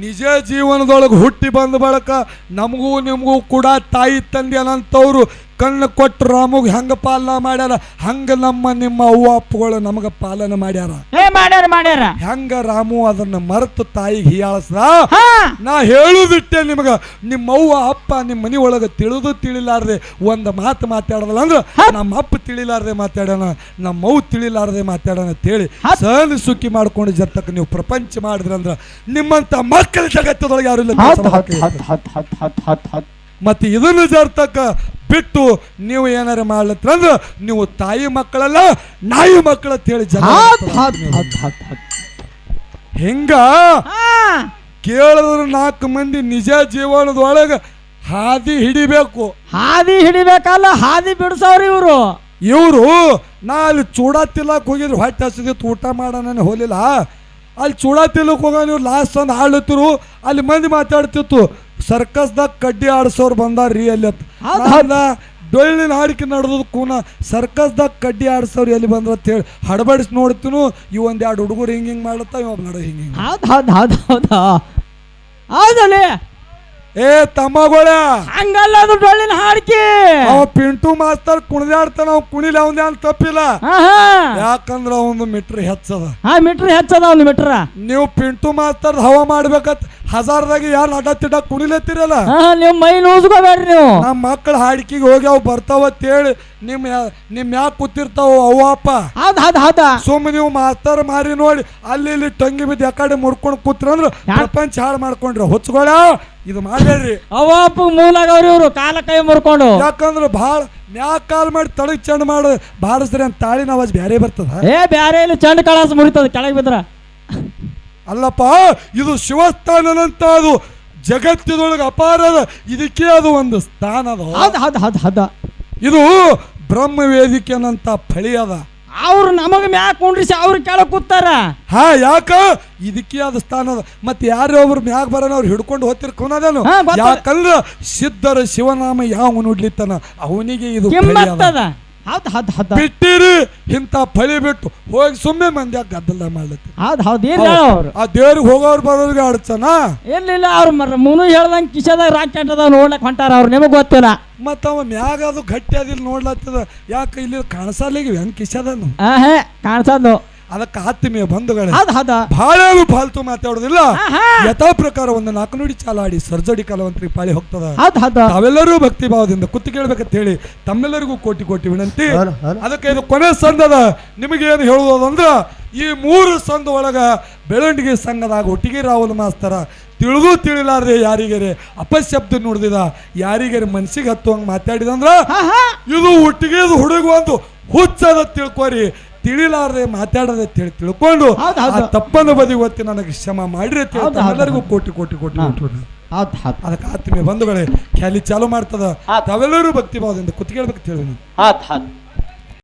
ನಿಜ ಜೀವನದೊಳಗೆ ಹುಟ್ಟಿ ಬಂದ ಬಳಕ ನಮಗೂ ನಿಮಗೂ ಕೂಡ ತಾಯಿ ತಂದೆ ಅನ್ನಂಥವ್ರು ಕಣ್ಣು ಕೊಟ್ಟು ರಾಮಗೆ ಹೆಂಗ ಪಾಲನ ಮಾಡ್ಯಾರ ಹಂಗ ನಮ್ಮ ನಿಮ್ಮ ಅವ್ವ ಅಪ್ಪಗಳು ನಮಗೆ ಪಾಲನೆ ಮಾಡ್ಯಾರ. ಮಾಡ್ಯಾರ ಮಾಡ್ಯಾರ. ಹೆಂಗ ರಾಮು ಅದನ್ನ ಮರೆತು ತಾಯಿಗೆ ಹೀಯಾಳಸ ನಾ ಹೇಳುದಿಟ್ಟೆ ನಿಮಗ ನಿಮ್ಮ ಅವ್ವ ಅಪ್ಪ ನಿಮ್ಮ ಮನಿ ಒಳಗೆ ತಿಳಿದು ತಿಳಿಲಾರ್ದೆ ಒಂದು ಮಾತು ಮಾತಾಡದಲ್ಲ ಅಂದ್ರೆ ನಮ್ಮ ಅಪ್ಪ ತಿಳಿಲಾರ್ದೆ ಮಾತಾಡೋಣ ನಮ್ಮ ಅವ್ವ ತಿಳಿಲಾರ್ದೆ ಮಾತಾಡೋಣ ಅಂತೇಳಿ ಹೇಳಿ ಸಹನ ಸುಖಿ ಮಾಡ್ಕೊಂಡು ಜರ್ತಕ್ಕ ನೀವು ಪ್ರಪಂಚ ಮಾಡಿದ್ರಂದ್ರ ನಿಮ್ಮಂತ ಮಕ್ಕಳ ಜಗತ್ತದೊಳಗೆ ಯಾರು ಇಲ್ಲ ಮತ್ತೆ ಇದನ್ನು ಜರ್ತಕ್ಕ ಬಿಟ್ಟು ನೀವು ಏನಾರ ಮಾಡ್ಲತ್ರ ಅಂದ್ರೆ ನೀವು ತಾಯಿ ಮಕ್ಕಳಲ್ಲ ನಾಯಿ ಮಕ್ಕಳ ಅಂತೇಳಿ ಜನ ಹೆಂಗ? ಹಾ. ಕೇಳಿದ್ರೆ ನಾಲ್ಕು ಮಂದಿ ನಿಜ ಜೀವನದೊಳಗೆ ಹಾದಿ ಹಿಡಿಬೇಕು. ಹಾದಿ ಹಿಡಿಬೇಕಲ್ಲ ಹಾದಿ ಬಿಡಿಸೋರು ಇವರು. ಇವರು ನಾ ಅಲ್ಲಿ ಚೂಡ ತಿಲ್ಲಕ್ ಹೋಗಿದ್ರು ಹೊಟ್ಟೆ ಹಸಿದಿತ್ತು ಊಟ ಮಾಡೋಣ ಹೋಲಿಲ್ಲ. ಅಲ್ಲಿ ಚೂಡ ತಿಲ್ಲಕ್ಕೆ ಹೋಗೋ ನೀವು ಲಾಸ್ಟ್ ಒಂದು ಹಾಡ್ಲತ್ತಿರು ಅಲ್ಲಿ ಮಂದಿ ಮಾತಾಡ್ತಿತ್ತು ಸರ್ಕಸ್ದಾಗ ಕಡ್ಡಿ ಆಡ್ಸೋರು ಬಂದಾರ್ರಿ ಅಲ್ಲಿ ನಾನ ಡೊಳ್ಳಿನ ಹಾಡಿಕೆ ನಡೆದು ಕೂನ ಸರ್ಕಸ್ದಾಗ ಕಡ್ಡಿ ಆಡ್ಸೋರು ಎಲ್ಲಿ ಬಂದ್ರ ಅಂತ ಹೇಳಿ ಹಡಬಡಿಸಿ ನೋಡ್ತೀನು ಇವ್ ಒಂದ್ ಎರಡು ಹುಡುಗರು ಹಿಂಗೆ ಹಿಂಗೆ ಮಾಡ್ಲತ್ತ ಇವ್ ನಡ ಹಿಂಗೆ ಹಿಂಗ್ ಹೌದು ಹೌದು ಹೌದಾ ಹೌದ ಹೌದಲ್ಲಿ ಏ ತಮ್ಮಗೋಳ. ಹಂಗಲ್ಲ ಅದು ಡೊಳ್ಳಿನ ಹಾಡ್ಕಿ. ಅವ ಪಿಂಟು ಮಾಸ್ತರ್ ಕುಣಿದಾಡ್ತಾನ ಅವ್ ಕುಣಿಲ ಅವನ ತಪ್ಪಿಲ್ಲ. ಹಾ ಹಾ ಯಾಕಂದ್ರ ಅವನು ಮೀಟ್ರ್ ಹೆಚ್ಚದ. ಆ ಮೀಟ್ರ್ ಹೆಚ್ಚದ ಒಂದು ಮೀಟ್ರ. ನೀವು ಪಿಂಟು ಮಾಸ್ತರ್ ಹವಾ ಮಾಡ್ಬೇಕತ್ ಹಜಾರ್ದಾಗ ಯಾರು ಅಡ್ಡ ತಿಡ ಕುಣಿಲತ್ತಿರಲ್ಲ? ಹಾ ನೀವು ಮೈ ನೋಸ್ಕೋಬೇಡ್ರಿ ನೀವು. ನಮ್ಮ ಮಕ್ಳ ಹಾಡಿಕೆಗೆ ಹೋಗಿ ಅವು ಬರ್ತಾವ ಅಂತೇಳಿ ನಿಮ್ ನಿಮ್ಮ ನಿಮ್ ಯಾಕೆ ಕೂತಿರ್ತಾವ ಅವ್ವ ಅಪ್ಪ. ಹೌದ್ ಹೌದ್ ಹೌದ. ಸುಮ್ಮ ನೀವು ಮಾಸ್ತರ್ ಮಾರಿ ನೋಡಿ ಅಲ್ಲಿ ಇಲ್ಲಿ ಟಂಗಿ ಬಿದ್ದು ಯಾಕಡೆ ಮುರ್ಕೊಂಡು ಕೂತ್ರಂದ್ರ ಪ್ರಪಂಚ ಹಾಳು ಮಾಡ್ಕೊಂಡ್ರಿ. ಹೊಚ್ಕೊಳ ಇದು ಮಾಡ್ರಿ ಅವ ಅಪ್ಪ ಮೂಲಾಗವ್ರಿ ಇವ್ರು ಕಾಲ ಕೈ ಮುರ್ಕೊಂಡು. ಯಾಕಂದ್ರ ಭಾಳ ಮ್ಯಾಗ ಕಾಲ್ ಮಾಡಿ ತಳಗ್ ಚಂಡ್ ಮಾಡಿ ಬಾರಿಸ್ರಿ ಅಂತ ತಾಳಿನ ಅವಾಜ್ ಬ್ಯಾರೆ ಬರ್ತದ. ಏ ಬ್ಯಾರೆ ಇಲ್ಲಿ ಚಂಡ್ ಕಳಾಸ ಮುರಿತದ ಕೆಳಗೆ ಬಿದ್ರ. ಅಲ್ಲಪ್ಪ ಇದು ಶಿವಸ್ಥಾನನಂತ ಅದು ಜಗತ್ತಿನೊಳಗೆ ಅಪಾರ ಅದ ಇದಕ್ಕೆ ಅದು ಒಂದು ಸ್ಥಾನ ಅದ. ಹೌದ್ ಹದ ಹದ ಹದ. ಇದು ಬ್ರಹ್ಮ ವೇದಿಕೆನಂತ ಫಳಿ ಅದ. ಅವ್ರು ನಮಗ ಮ್ಯಾಕ್ ಕುಂಡ್ರಿಸಿ ಅವ್ರು ಕೆಳಗೆ ಕೂತಾರ. ಹಾ ಯಾಕ? ಇದಕ್ಕೆ ಅದು ಸ್ಥಾನ ಅದ. ಮತ್ತೆ ಯಾರೇ ಒಬ್ರು ಮ್ಯಾಗ ಬರೋಣ ಅವ್ರು ಹಿಡ್ಕೊಂಡು ಹೋಗ್ತಿರ್ ಕುನದೇನು? ಹಾ. ಯಾಕಂದ್ರ ಸಿದ್ಧರ ಶಿವನಾಮ ಯಾವ ನುಡ್ಲಿತ್ತಾನ ಅವನಿಗೆ ಇದು ಫಳಿ ಅದ. ಕಿಮ್ಮತ್ತದ ಹೌದ್ ಹೌದ್ ಹೌದ್ ಬಿಟ್ಟಿರಿ ಇಂಥ ಫಳಿ ಬಿಟ್ಟು ಹೋಗಿ ಸುಮ್ಮನೆ ಮಂದಿ ಗದ್ದಲ ಮಾಡ್ಲತ್ತಿ ಹೌದು ಅವ್ರು ಆ ದೇವ್ರಿಗೆ ಹೋಗೋರು ಬರೋರಿಗೆ ಆಡ್ಸನ ಇಲ್ಲ ಅವ್ರ ಮರ ಮುನು ಹೇಳ್ದಂಗ ಕಿಶದಾಗ ರಾಕೆಟ್ ಅದಾವ ನೋಡ್ಲಕ್ ಹೊಂಟಾರ ಅವ್ರು ನಿಮಗೆ ಗೊತ್ತಿಲ್ಲ. ಮತ್ತ ಅವ ಮ್ಯಾಗ ಅದು ಗಟ್ಟಿ ಅದಿಲ್ಲ ನೋಡ್ಲತ್ತದ. ಯಾಕೆ ಇಲ್ಲಿ ಕಾಣಿಸಲಿಗೆ ಹೆಂಗ್ ಕಿಶದನು? ಆಹೇ ಕಾಣಿಸೋದು. ಅದಕ್ಕೆ ಆತ್ಮೀಯ ಬಂಧುಗಳೇ ಹೌದ್ ಹದ. ಬಹಳ ಫಾಲ್ತು ಮಾತಾಡೋದಿಲ್ಲ. ಯಥಾ ಪ್ರಕಾರ ಒಂದು ನಾಲ್ಕು ನುಡಿ ಚಾಲಾಡಿ ಸರ್ಜಡಿ ಕಲವಂತ್ರಿ ಪಾಳಿ ಹೋಗ್ತದ. ಅದ ಹದ. ತಾವೆಲ್ಲರೂ ಭಕ್ತಿ ಭಾವದಿಂದ ಕುತ್ತು ಕೇಳ್ಬೇಕಂತ ಹೇಳಿ ತಮ್ಮೆಲ್ಲರಿಗೂ ಕೋಟಿ ಕೋಟಿ ವಿನಂತಿ. ಅದಕ್ಕೆ ಇದು ಕೊನೆ ಸಂದದ ನಿಮಗೆ ಏನು ಹೇಳುವುದಂದ್ರ ಈ ಮೂರು ಸಂದ ಒಳಗ ಬೆಳವಣಿಗೆ ಸಂಘದಾಗ ಒಟ್ಟಿಗೆ ರಾಹುಲ್ ಮಾಸ್ತರ ತಿಳಿದು ತಿಳಿಲಾರ್ದೆ ಯಾರಿಗೆರೆ ಅಪಶಬ್ದ ನುಡ್ದಿದ ಯಾರಿಗೆರೆ ಮನ್ಸಿಗೆ ಹತ್ತುವಂಗೆ ಮಾತಾಡಿದಂದ್ರ ಇದು ಒಟ್ಟಿಗೆ ಹುಡುಗ ಒಂದು ಹುಚ್ಚದ ತಿಳ್ಕೊರಿ. ತಿಳಿಲಾರ್ದೆ ಮಾತಾಡದೆ ತಿಳಿ ತಿಳ್ಕೊಂಡು ಆ. ತಪ್ಪನ್ನು ಬದಿ ಒತ್ತಿ ನನಗೆ ಕ್ಷಮ ಮಾಡಿರಿ ಅಂತ ಹೇಳ್ತಾ ಎಲ್ಲರಿಗೂ ಕೋಟಿ ಕೋಟಿ ಕೋಟಿ ಕೊಟ್ಟು ಅದಕ್ಕೆ ಆತ್ಮೀಯ ಬಂಧುಗಳೇ ಖ್ಯಾಲಿ ಚಾಲು ಮಾಡ್ತದ. ತಾವೆಲ್ಲರೂ ಭಕ್ತಿ ಭಾವದಿಂದ ಕುತ್ಕೇಳ್ಬೇಕು ತಿಳಿದ